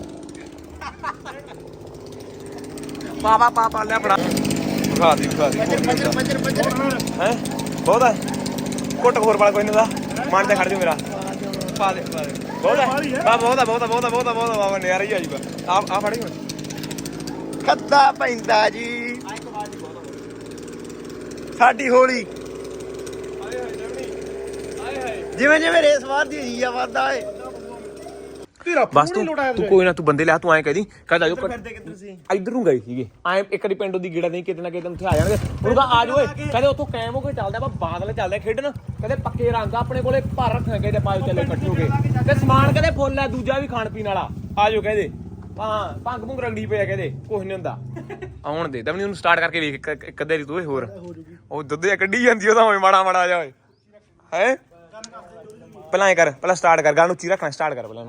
ਪਾਪਾ ਪਾਪਾ ਲੈ ਫੜਾ। ਖਾ ਦੀ ਖਾ ਦੀ। ਮੱਜਰ ਮੱਜਰ ਮੱਜਰ ਹੈ? ਬਹੁਤ ਹੈ। ਕੁੱਟ ਹੋਰ ਵਾਲਾ ਕੋਈ ਨਹੀਂ ਦਾ ਮਨ ਤੇ ਖੜ ਜਾ ਮੇਰਾ। ਪਾ ਦੇ ਪਾ ਦੇ। ਬਹੁਤ ਹੈ। ਬਾ ਬਹੁਤ ਹੈ ਬਹੁਤ ਹੈ ਬਹੁਤ ਹੈ ਬਹੁਤ ਹੈ ਬਹੁਤ ਹੈ। ਬਾਬਾ ਨਿਆਰਾ ਹੀ ਆ ਜੂਗਾ ਆ ਆ ਫੜੀ ਹੁਣ ਖੱਦਾ ਪੈਂਦਾ ਜੀ। ਸਾਡੀ ਹੋਲੀ। ਜਿਵੇਂ ਜਿਵੇਂ ਰੇਸ ਵਾਰਦੀ ਜੀ ਆ ਵਾਰਦਾ ਏ। ਤੇਰਾ ਬਸ ਤੂੰ ਤੂੰ ਕੋਈ ਨਾ ਤੂੰ ਬੰਦੇ ਲਿਆ ਤੂੰ ਐਂ ਕਹਿ ਦੀ ਕਹਦਾ ਜੋ ਫਿਰਦੇ ਕਿੱਧਰ ਸੀ? ਇਧਰ ਨੂੰ ਗਏ ਸੀਗੇ। ਐ ਇੱਕ ਵਾਰੀ ਪਿੰਡੋਂ ਦੀ ਗੇੜਾ ਨਹੀਂ ਕਿਤੇ ਨਾ ਕਿਤੇ ਉੱਥੇ ਆ ਜਾਣਗੇ। ਉਹਨੂੰ ਕਹਾ ਆ ਜਾਓ ਓਏ ਕਹਿੰਦੇ ਉੱਥੋਂ ਕੈਮ ਹੋ ਕੇ ਚੱਲਦਾ ਆਪਾਂ ਬਾਦਲ ਚੱਲਦੇ ਖੇਡਣ। ਕਹਿੰਦੇ ਪੱਕੇ ਰੰਗ ਆ ਆਪਣੇ ਕੋਲੇ ਭਰ ਰੱਖਣਾ ਕਹਿੰਦੇ ਪਾਇਓ ਚੱਲੇ ਇਕੱਠੇ ਹੋ ਕੇ ਤੇ ਸਮਾਨ ਕਹਿੰਦੇ ਫੁੱਲ ਹੈ ਦੂਜਾ ਵੀ ਖਾਣ ਪੀਣ ਵਾਲਾ। ਆ ਜਾਓ ਕਹਿੰਦੇ। ਹਾਂ ਭੰਗ ਭੁੰਗ ਰਗੜੀ ਪਿਆ ਕਹਿੰਦੇ ਕੁਝ ਨਹੀਂ ਹੁੰਦਾ। ਆਉਣ ਦੇ ਦਮਨੀ ਉਹਨੂੰ ਸਟਾਰਟ ਕਰਕੇ ਵੇਖ ਇੱਕ- ਅੱਧੇ ਦੀ ਤੂੰ ਓਏ ਹੋਰ। ਉਹ ਦੁੱਧ। ਜਿਹਾ ਕੱਢੀ ਜਾਂਦੀ ਉਹਦਾ ਹੋਵੇ ਮਾੜਾ ਮਾੜਾ ਜਾ ਓਏ। ਹੈ? ਪਹਿਲਾਂ ਐ ਕਰ ਪਹਿਲਾਂ ਸਟਾਰਟ ਕਰ ਗਾਣ ਉੱਚੀ ਰੱਖਣਾ ਸਟਾਰਟ ਕਰ ਪਹਿਲਾਂ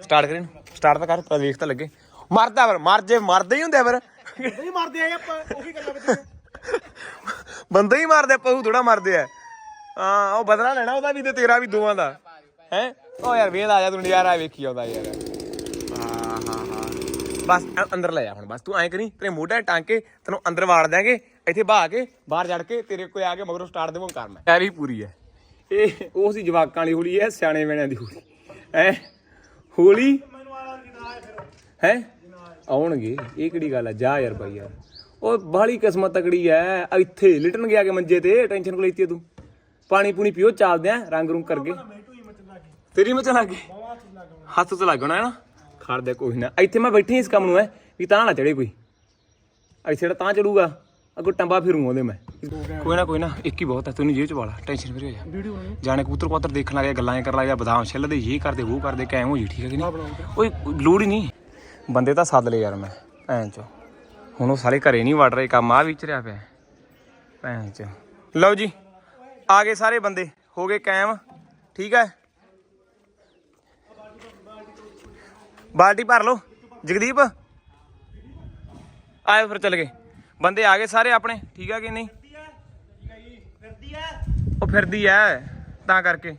ਸਟਾਰਟ ਕਰੀ ਸਟਾਰਟ ਤਾਂ ਕਰ ਪਹਿਲਾਂ ਵੇਖ ਤਾਂ ਲੱਗੇ। ਮਰਦਾ ਫਿਰ ਮਰ ਜੇ ਮਰਦੇ ਹੀ ਹੁੰਦੇ ਫਿਰ। ਨਹੀਂ ਮਰਦੇ ਆ ਆਪਾਂ ਉਹੀ ਗੱਲਾਂ ਵਿੱਚ ਬੰਦੇ ਹੀ ਮਾਰਦੇ ਪਹੂ ਥੋੜਾ ਮਰਦੇ ਆ। ਹਾਂ ਉਹ ਬਦਲਾ ਲੈਣਾ ਉਹਦਾ ਵੀ ਤੇ ਤੇਰਾ ਵੀ ਦੋਵਾਂ ਦਾ। ਹੈ? ਉਹ ਯਾਰ ਵੇਲ ਆ ਜਾ ਤੂੰ ਨਜ਼ਾਰਾ ਵੇਖੀ ਆਉਂਦਾ ਯਾਰ। ਹਾਂ ਹਾਂ ਹਾਂ। ਬਸ ਅੰਦਰ ਲੈ ਆ ਹੁਣ ਬਸ। ਤੂੰ ਐਂ ਕਰੀ ਤੇਰੇ ਮੋਢੇ ਟਾਂਗ ਕੇ ਤੈਨੂੰ ਅੰਦਰ ਵਾੜ ਦਿਆਂਗੇ ਇੱਥੇ ਬਹਾ ਕੇ ਬਾਹਰ ਜੜ ਕੇ ਤੇਰੇ ਕੋਲ ਆ ਕੇ ਮਗਰੋਂ ਸਟਾਰਟ ਦੇਵਾਂ ਕਰਨਾ ਤਿਆਰੀ ਪੂਰੀ ਹੈ। ਇਹ ਉਹ ਸੀ ਜਵਾਕਾਂ ਵਾਲੀ ਹੋਲੀ ਹੈ ਸਿਆਣੇ ਬਣਿਆਂ ਦੀ ਹੋਲੀ ਹੈ? ਹੋਲੀ ਹੈ? ਆਉਣਗੇ। ਇਹ ਕਿਹੜੀ ਗੱਲ ਹੈ ਜਾ ਯਾਰ ਬਾਈ ਯਾਰ। ਉਹ ਬਾਹਲੀ ਕਿਸਮਤ ਤਕੜੀ ਐ। ਇੱਥੇ ਲਿਟਣ ਗਿਆ ਕੇ ਮੰਜੇ ਤੇ? ਟੈਨਸ਼ਨ ਕੋ ਲੈਤੀ ਤੂੰ? ਪਾਣੀ ਪੂਣੀ ਪੀਓ ਚੱਲਦੇ ਆ ਰੰਗ ਰੂੰਗ ਕਰਗੇ ਤੇਰੀ ਮਚ ਲੱਗੇ ਹੱਥ ਤੇ ਲੱਗਣਾ ਹੈ ਨਾ? ਖੜ ਦੇ ਕੋਈ ਨਾ। ਇੱਥੇ ਮੈਂ ਬੈਠੀ ਇਸ ਕੰਮ ਨੂੰ ਐ ਵੀ ਤਾਂ ਨਾ ਚੜੇ ਕੋਈ। ਇੱਥੇ ਤਾਂ ਚੜੂਗਾ। ਅੱਗੋਂ ਟੰਬਾ ਫਿਰੂ ਉਹਦੇ ਮੈਂ। ਕੋਈ ਨਾ ਕੋਈ ਨਾ ਇੱਕ ਹੀ ਬਹੁਤ ਹੈ ਤੈਨੂੰ ਜੇਬ ਚ ਵਾਲਾ ਟੈਨਸ਼ਨ ਫਰੀ ਹੋ ਜਾ। ਵੀਡੀਓ ਜਾਣੇ ਕਬੂਤਰ ਕੁਤਰ ਦੇਖਣ ਲੱਗੇ ਗੱਲਾਂ ਕਰਨ ਲੱਗੇ ਬਦਾਮ ਛਿੱਲਦੇ ਇਹ ਕਰਦੇ ਉਹ ਕਰਦੇ ਕਾਇਮ ਹੋ ਜੀ ਠੀਕ ਹੈ ਕਿ ਨਹੀਂ? ਓਏ ਲੋੜ ਹੀ ਨਹੀਂ। ਬੰਦੇ ਤਾਂ ਸੱਦ ਲਏ ਯਾਰ ਮੈਂ ਐਂ ਚ। ਹੁਣ ਉਹ ਸਾਰੇ ਘਰੇ ਨਹੀਂ ਵੜ ਰਹੇ ਕੰਮ ਆ ਵਿਚਰਿਆ ਪਿਆ। ਭੈਣ ਚ। ਲਓ ਜੀ ਆ ਗਏ ਸਾਰੇ ਬੰਦੇ ਹੋ ਗਏ ਕਾਇਮ ਠੀਕ ਹੈ? ਬਾਲਟੀ ਭਰ ਲਓ ਜਗਦੀਪ। ਆਏ ਫਿਰ ਚੱਲ ਗਏ। ਬੰਦੇ ਆ ਗਏ ਸਾਰੇ ਆਪਣੇ, ਠੀਕ ਆ ਕਿ ਨਹੀਂ? ਉਹ ਫਿਰਦੀ ਐ, ਤਾਂ ਕਰਕੇ।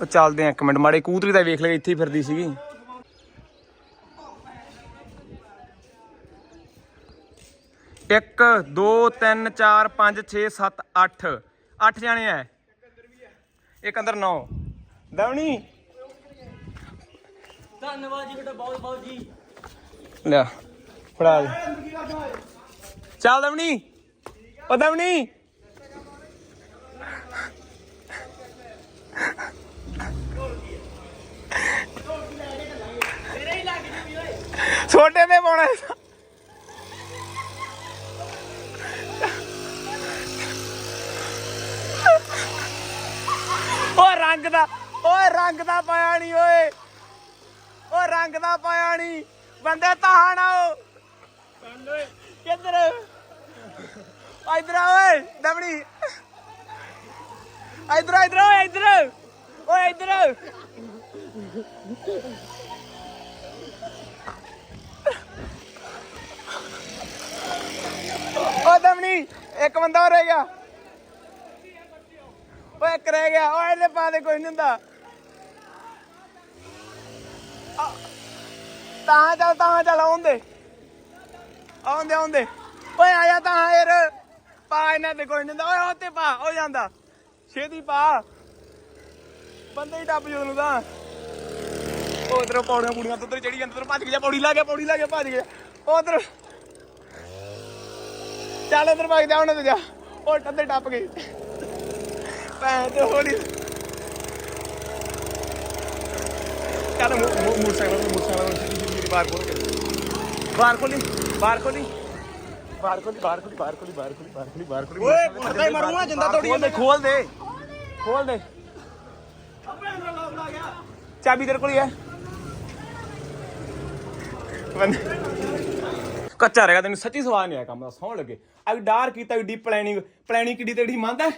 ਉਹ ਚੱਲਦੇ ਆ ਇੱਕ ਮਿੰਟ, ਮਾੜੇ ਕੂਤਰੀ ਤਾਂ ਵੇਖ ਲੈ, ਇੱਥੇ ਹੀ ਫਿਰਦੀ ਸੀਗੀ। ਇੱਕ, ਦੋ, ਤਿੰਨ, ਚਾਰ, ਪੰਜ 6 7 8 8 ਜਾਣੇ ਐ। ਇੱਕ ਅੰਦਰ 9 ਦਵਣੀ ਧੰਨਵਾਦ ਜੀ ਬੇਟਾ ਬਹੁਤ ਬਹੁਤ ਜੀ। ਲਿਆ, ਫੜਾ ਦੇ। ਚੱਲ ਦਮਣੀ ਉਹ ਦਮਣੀ ਛੋਟੇ ਤੇ ਪਾਉਣਾ। ਹੈ। ਰੰਗ ਦਾ, ਓਏ ਰੰਗ ਦਾ ਪਾਇਆ ਨਹੀਂ ਓਏ। ਉਹ ਰੰਗ ਦਾ ਪਾਇਆ ਨਹੀਂ ਬੰਦੇ ਤਾਹਣ ਆਓ ਕਿੱਧਰ? ਆ ਇਧਰ ਆ ਓਏ ਦਮੜੀ ਇਧਰ ਇਧਰ ਓਏ ਇਧਰ। ਓਏ, ਇਧਰ। ਓ ਦਮਣੀ, ਇੱਕ ਬੰਦਾ ਹੋਰ ਰਹਿ ਗਿਆ। ਓਏ ਇੱਕ ਰਹਿ ਗਿਆ। ਓਏ ਇਹਦੇ ਪਾ ਦੇ ਕੋਈ ਨਹੀਂ ਹੁੰਦਾ। ਤਾਂ ਚੱਲ ਤਾਂ ਚੱਲ, ਆਉਂਦੇ। ਆਉਂਦੇ ਆਉਂਦੇ। ਓਏ, ਆਇਆ ਤਾਂ ਯਾਰ। ਪਾ ਇਹਨਾਂ ਦੇ ਕੋਈ ਨਹੀਂ ਓਏ ਉੱਤੇ ਪਾ, ਹੋ ਜਾਂਦਾ। ਛੇਤੀ ਪਾ। ਬੰਦੇ ਹੀ ਟੱਪ ਜੂ ਨੂੰ ਤਾਂ। ਉਧਰ ਪੌੜੀਆਂ ਪੂੜੀਆਂ ਤੋਂ ਉਧਰ ਚੜੀ ਜਾਂਦਾ, ਉਧਰ ਭੱਜ ਗਿਆ ਪੌੜੀ ਲਾ ਗਿਆ ਪੌੜੀ ਲਾ ਗਿਆ ਭੱਜ ਗਿਆ ਉਧਰ। ਚੱਲ, ਉਧਰ ਭੱਜ ਜਾ ਉਹਨਾਂ ਤੇ ਜਾ। ਉਹ ਟੱਦੇ ਟੱਪ ਗਏ। ਭੈਣ ਤੇ ਹੋਲੀ। ਚੱਲ ਮੋਟਰਸਾਈਕਲ ਤੇ ਮੋਟਰਸਾਈਕਲ ਤੇ ਮੇਰੀ ਬਾਹਰ ਖੋਲ ਕੇ। ਬਾਹਰ ਖੋਲੀ ਬਾਹਰ ਖੋਲੀ ਬਾਹਰ ਖੋਲੀ ਬਾਹਰ ਖੋਲੀ ਬਾਹਰ ਖੋਲੀ ਬਾਹਰ ਖੋਲੀ ਬਾਹਰ ਖੋਲੀ ਬਾਹਰ ਖੋਲੀ ਓਏ ਕੁੱਤਾ ਹੀ ਮਰੂੰਗਾ ਜਿੰਦਾ ਤੋੜੀ ਖੋਲ ਦੇ ਖੋਲ ਦੇ। ਖੋਲ ਦੇ। ਚਾਬੀ ਤੇਰੇ ਕੋਲ ਹੀ ਹੈ। ਕੱਚਾ ਰਹੇਗਾ ਤੈਨੂੰ ਸੱਚੀ ਸਵਾਦ ਨਹੀਂ ਆਇਆ ਕੰਮ ਦਾ ਸੌਣ ਲੱਗੇ। ਅਈ ਡਾਰ ਕੀਤਾ ਏਡੀ ਪਲੈਨਿੰਗ ਪਲੈਨਿੰਗ ਕਿੱਡੀ ਤੇੜੀ ਮੰਨਦਾ?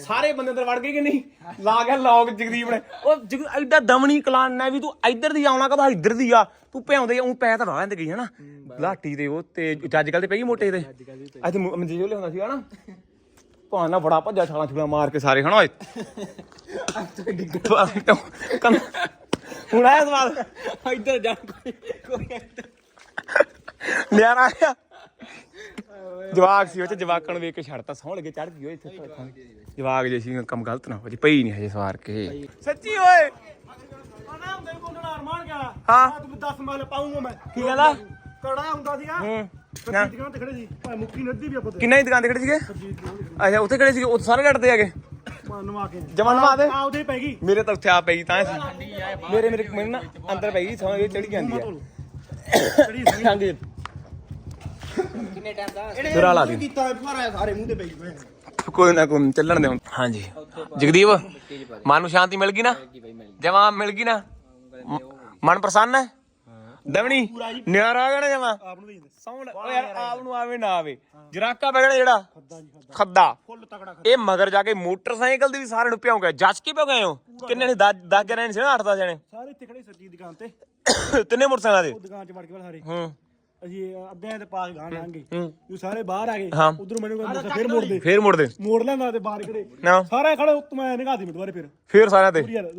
ਸਾਰੇ ਬੰਦੇ ਅੰਦਰ ਵੜ ਗਏ ਕਿ ਨਹੀਂ? ਲਾ ਗਿਆ ਲੋਕ ਜਗਦੀਪ ਨੇ। ਉਹ ਐਡਾ ਦਮਣੀ ਕਲਾਨ ਨਾ ਵੀ ਤੂੰ ਇੱਧਰ ਦੀ ਆਉਣਾ ਕਦਾ? ਇੱਧਰ ਦੀ ਆ। ਤੂੰ ਭਿਆਉਂਦੇ ਉਹ ਪੈ ਤਾਂ ਤੇ ਗਈ ਹਨਾ? ਲਾਟੀ ਦੇ ਉਹ ਤੇ ਅੱਜ ਕੱਲ ਤੇ ਪਈ ਮੋਟੇ ਤੇ ਅੱਜ ਮੰਜੇ ਜੋ ਲਿਆਉਂਦਾ ਸੀ ਹਨਾ ਭਾਣਾ ਬੜਾ ਭੱਜਾ ਛਾਲਾਂ ਛੁਲਾ ਮਾਰ ਕੇ ਸਾਰੇ ਹਨਾ ਹੁਣ ਆਇਆ ਸਵਾਲ। ਇੱਧਰ ਜਾ ਕੋਈ ਕੋਈ ਇੱਧਰ। ਨਿਆਰਾ ਆਇਆ। ਜਵਾਕ ਸੀ ਉਹ ਚ ਜਵਾਕਾਂ ਨੂੰ ਵੇਖ ਕੇ ਛੱਡਤਾ ਸੌਣ ਲੱਗੇ ਚੜ ਗਈ ਓਏ ਇੱਥੇ ਤੋਂ। ਜਵਾਕ ਜੇ ਸੀ ਕੰਮ ਗਲਤ ਨਾ ਹੋ ਜੇ ਪਈ ਨਹੀਂ ਹਜੇ ਸਵਾਰ ਕੇ। ਸੱਚੀ ਓਏ! ਆਣਾ ਹੁੰਦਾ ਹੀ ਬੋਲਣਾ ਅਰਮਾਨ ਗਿਆ ਹਾਂ। ਤੂੰ 10 ਮਾਲ ਪਾਉਂਗਾ ਮੈਂ। ਕੀ ਕਹਿੰਦਾ ਕੜਾ ਹੁੰਦਾ ਸੀਗਾ। ਹੂੰ। ਸੱਜੀ ਦੁਕਾਨ ਤੇ ਖੜੇ ਸੀ। ਮੁੱਕੀ ਨੱਦੀ ਵੀ ਆਪਾਂ ਤੇ ਕਿੰਨਾ ਹੀ ਦੁਕਾਨ ਤੇ ਖੜੇ ਸੀਗੇ? ਅੱਛਾ ਉੱਥੇ ਖੜੇ ਸੀਗੇ ਉਹ ਸਾਰੇ ਲੜਦੇ ਹੈਗੇ? ਨਵਾ ਕੇ। ਜਮਨ ਦੇ। ਆ ਉਹਦੇ ਪੈ ਗਈ। ਮੇਰੇ ਤਾਂ ਉੱਥੇ ਆ ਪਈ ਤਾਂ ਸੀ। ਮੇਰੇ ਮੇਰੇ ਮੈਨੂੰ ਨਾ ਅੰਦਰ ਪਈ ਗਈ ਸੌਂ ਇਹ ਚੜੀ ਜਾਂਦੀ ਹੈ ਲਾ ਦੀ। ਕੀਤਾ ਸਾਰੇ ਮੂੰਹ ਤੇ ਪੈ ਕੋਈ ਨਾ ਕੋਈ ਚੱਲਣ ਦੇ ਹੁਣ ਹਾਂਜੀ। ਜਗਦੀਪ ਮਨ ਨੂੰ ਸ਼ਾਂਤੀ ਮਿਲ ਗਈ ਨਾ? ਜਮਾ ਮਿਲ ਗਈ ਨਾ? ਮ- ਮਨ ਪ੍ਰਸੰਨ ਹੈ? ਦਵਣੀ ਨਿਆਰਾ ਆ ਗਿਆ ਨਾ ਜਮਾ? ਆਪ ਨੂੰ ਦੇ। ਦਿੰਦੇ ਸੌਣ ਓ ਯਾਰ ਆਪ ਨੂੰ ਆਵੇ ਨਾ ਆਵੇ। ਜਰਾਕਾ ਬੈਗਣਾ ਜਿਹੜਾ? ਖੱਦਾ ਜੀ ਖੱਦਾ। ਖੱਦਾ। ਫੁੱਲ ਤਕੜਾ ਇਹ ਮਗਰ ਜਾ ਕੇ ਮੋਟਰਸਾਈਕਲ ਦੀ ਵੀ ਸਾਰਿਆਂ ਨੂੰ ਭਿਉਂ ਗਏ ਜੱਜ ਕੇ ਭਿਉਂ ਗਏ ਹੋ? ਕਿੰਨੇ ਨੇ 10 10 ਜਣੇ ਸੀ ਨਾ 8 10 ਜਣੇ? ਸਾਰੇ ਇੱਥੇ ਖੜੇ ਸੱਜੀ ਦੁਕਾਨ ਤੇ। ਤਿੰਨੇ ਮੋਟਰਸਾਈਕਲਾਂ ਦੇ। ਦੁਕਾਨ 'ਚ ਵੜ ਕੇ ਵਾਲੇ ਸਾਰੇ। ਹੂੰ। ਅਸੀਂ ਅੱਧਿਆਂ ਤੇ ਪਾਸ ਗਾਂ ਲਾਂਗੇ ਉਹ ਸਾਰੇ ਬਾਹਰ ਆ ਗਏ ਹਾਂ। ਉਧਰ ਮੈਨੂੰ ਕਹਿੰਦਾ ਫਿਰ ਮੋੜਦੇ ਫੇਰ ਮੁੜਦੇ ਮੋੜ ਲੈਂਦਾ ਤੇ ਬਾਹਰ ਖੜੇ। ਨਾ। ਸਾਰੇ ਖੜੇ ਉੱਤ ਮੈਂ ਨਿਗਾਹ ਦੀ ਦੁਬਾਰੇ ਫਿਰ। ਫੇਰ ਸਾਰਿਆਂ ਤੇ। ਯਾਰ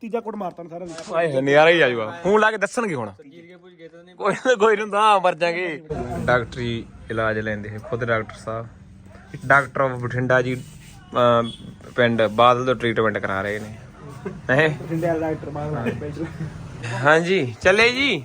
ਤੀਜਾ ਕੁੱਟ ਮਾਰਤਾ ਨਾ ਸਾਰਿਆਂ ਨੂੰ। ਆਏ ਨਜ਼ਾਰਾ ਹੀ ਆ ਜਾਊਗਾ ਫੋਨ ਲਾ ਕੇ ਦੱਸਣਗੇ ਹੁਣ। ਕੋਈ ਨਾ ਕੋਈ ਨੂੰ ਤਾਂ ਮਰ ਜਾਗੇ। ਡਾਕਟਰੀ ਇਲਾਜ ਲੈਂਦੇ ਹੈ ਖੁਦ ਡਾਕਟਰ ਸਾਹਿਬ। Doctor of Bathinda ji um, ਪਿੰਡ ਬਾਦਲ ਤੋਂ ਟ੍ਰੀਟਮੈਂਟ ਕਰਾ ਰਹੇ ਨੇ। ਹੈ? ਜਿੰਦੇ ਵਾਲਾ ਡਾਕਟਰ ਬਾਹਰ ਹਾਂਜੀ ਚੱਲੇ ਜੀ।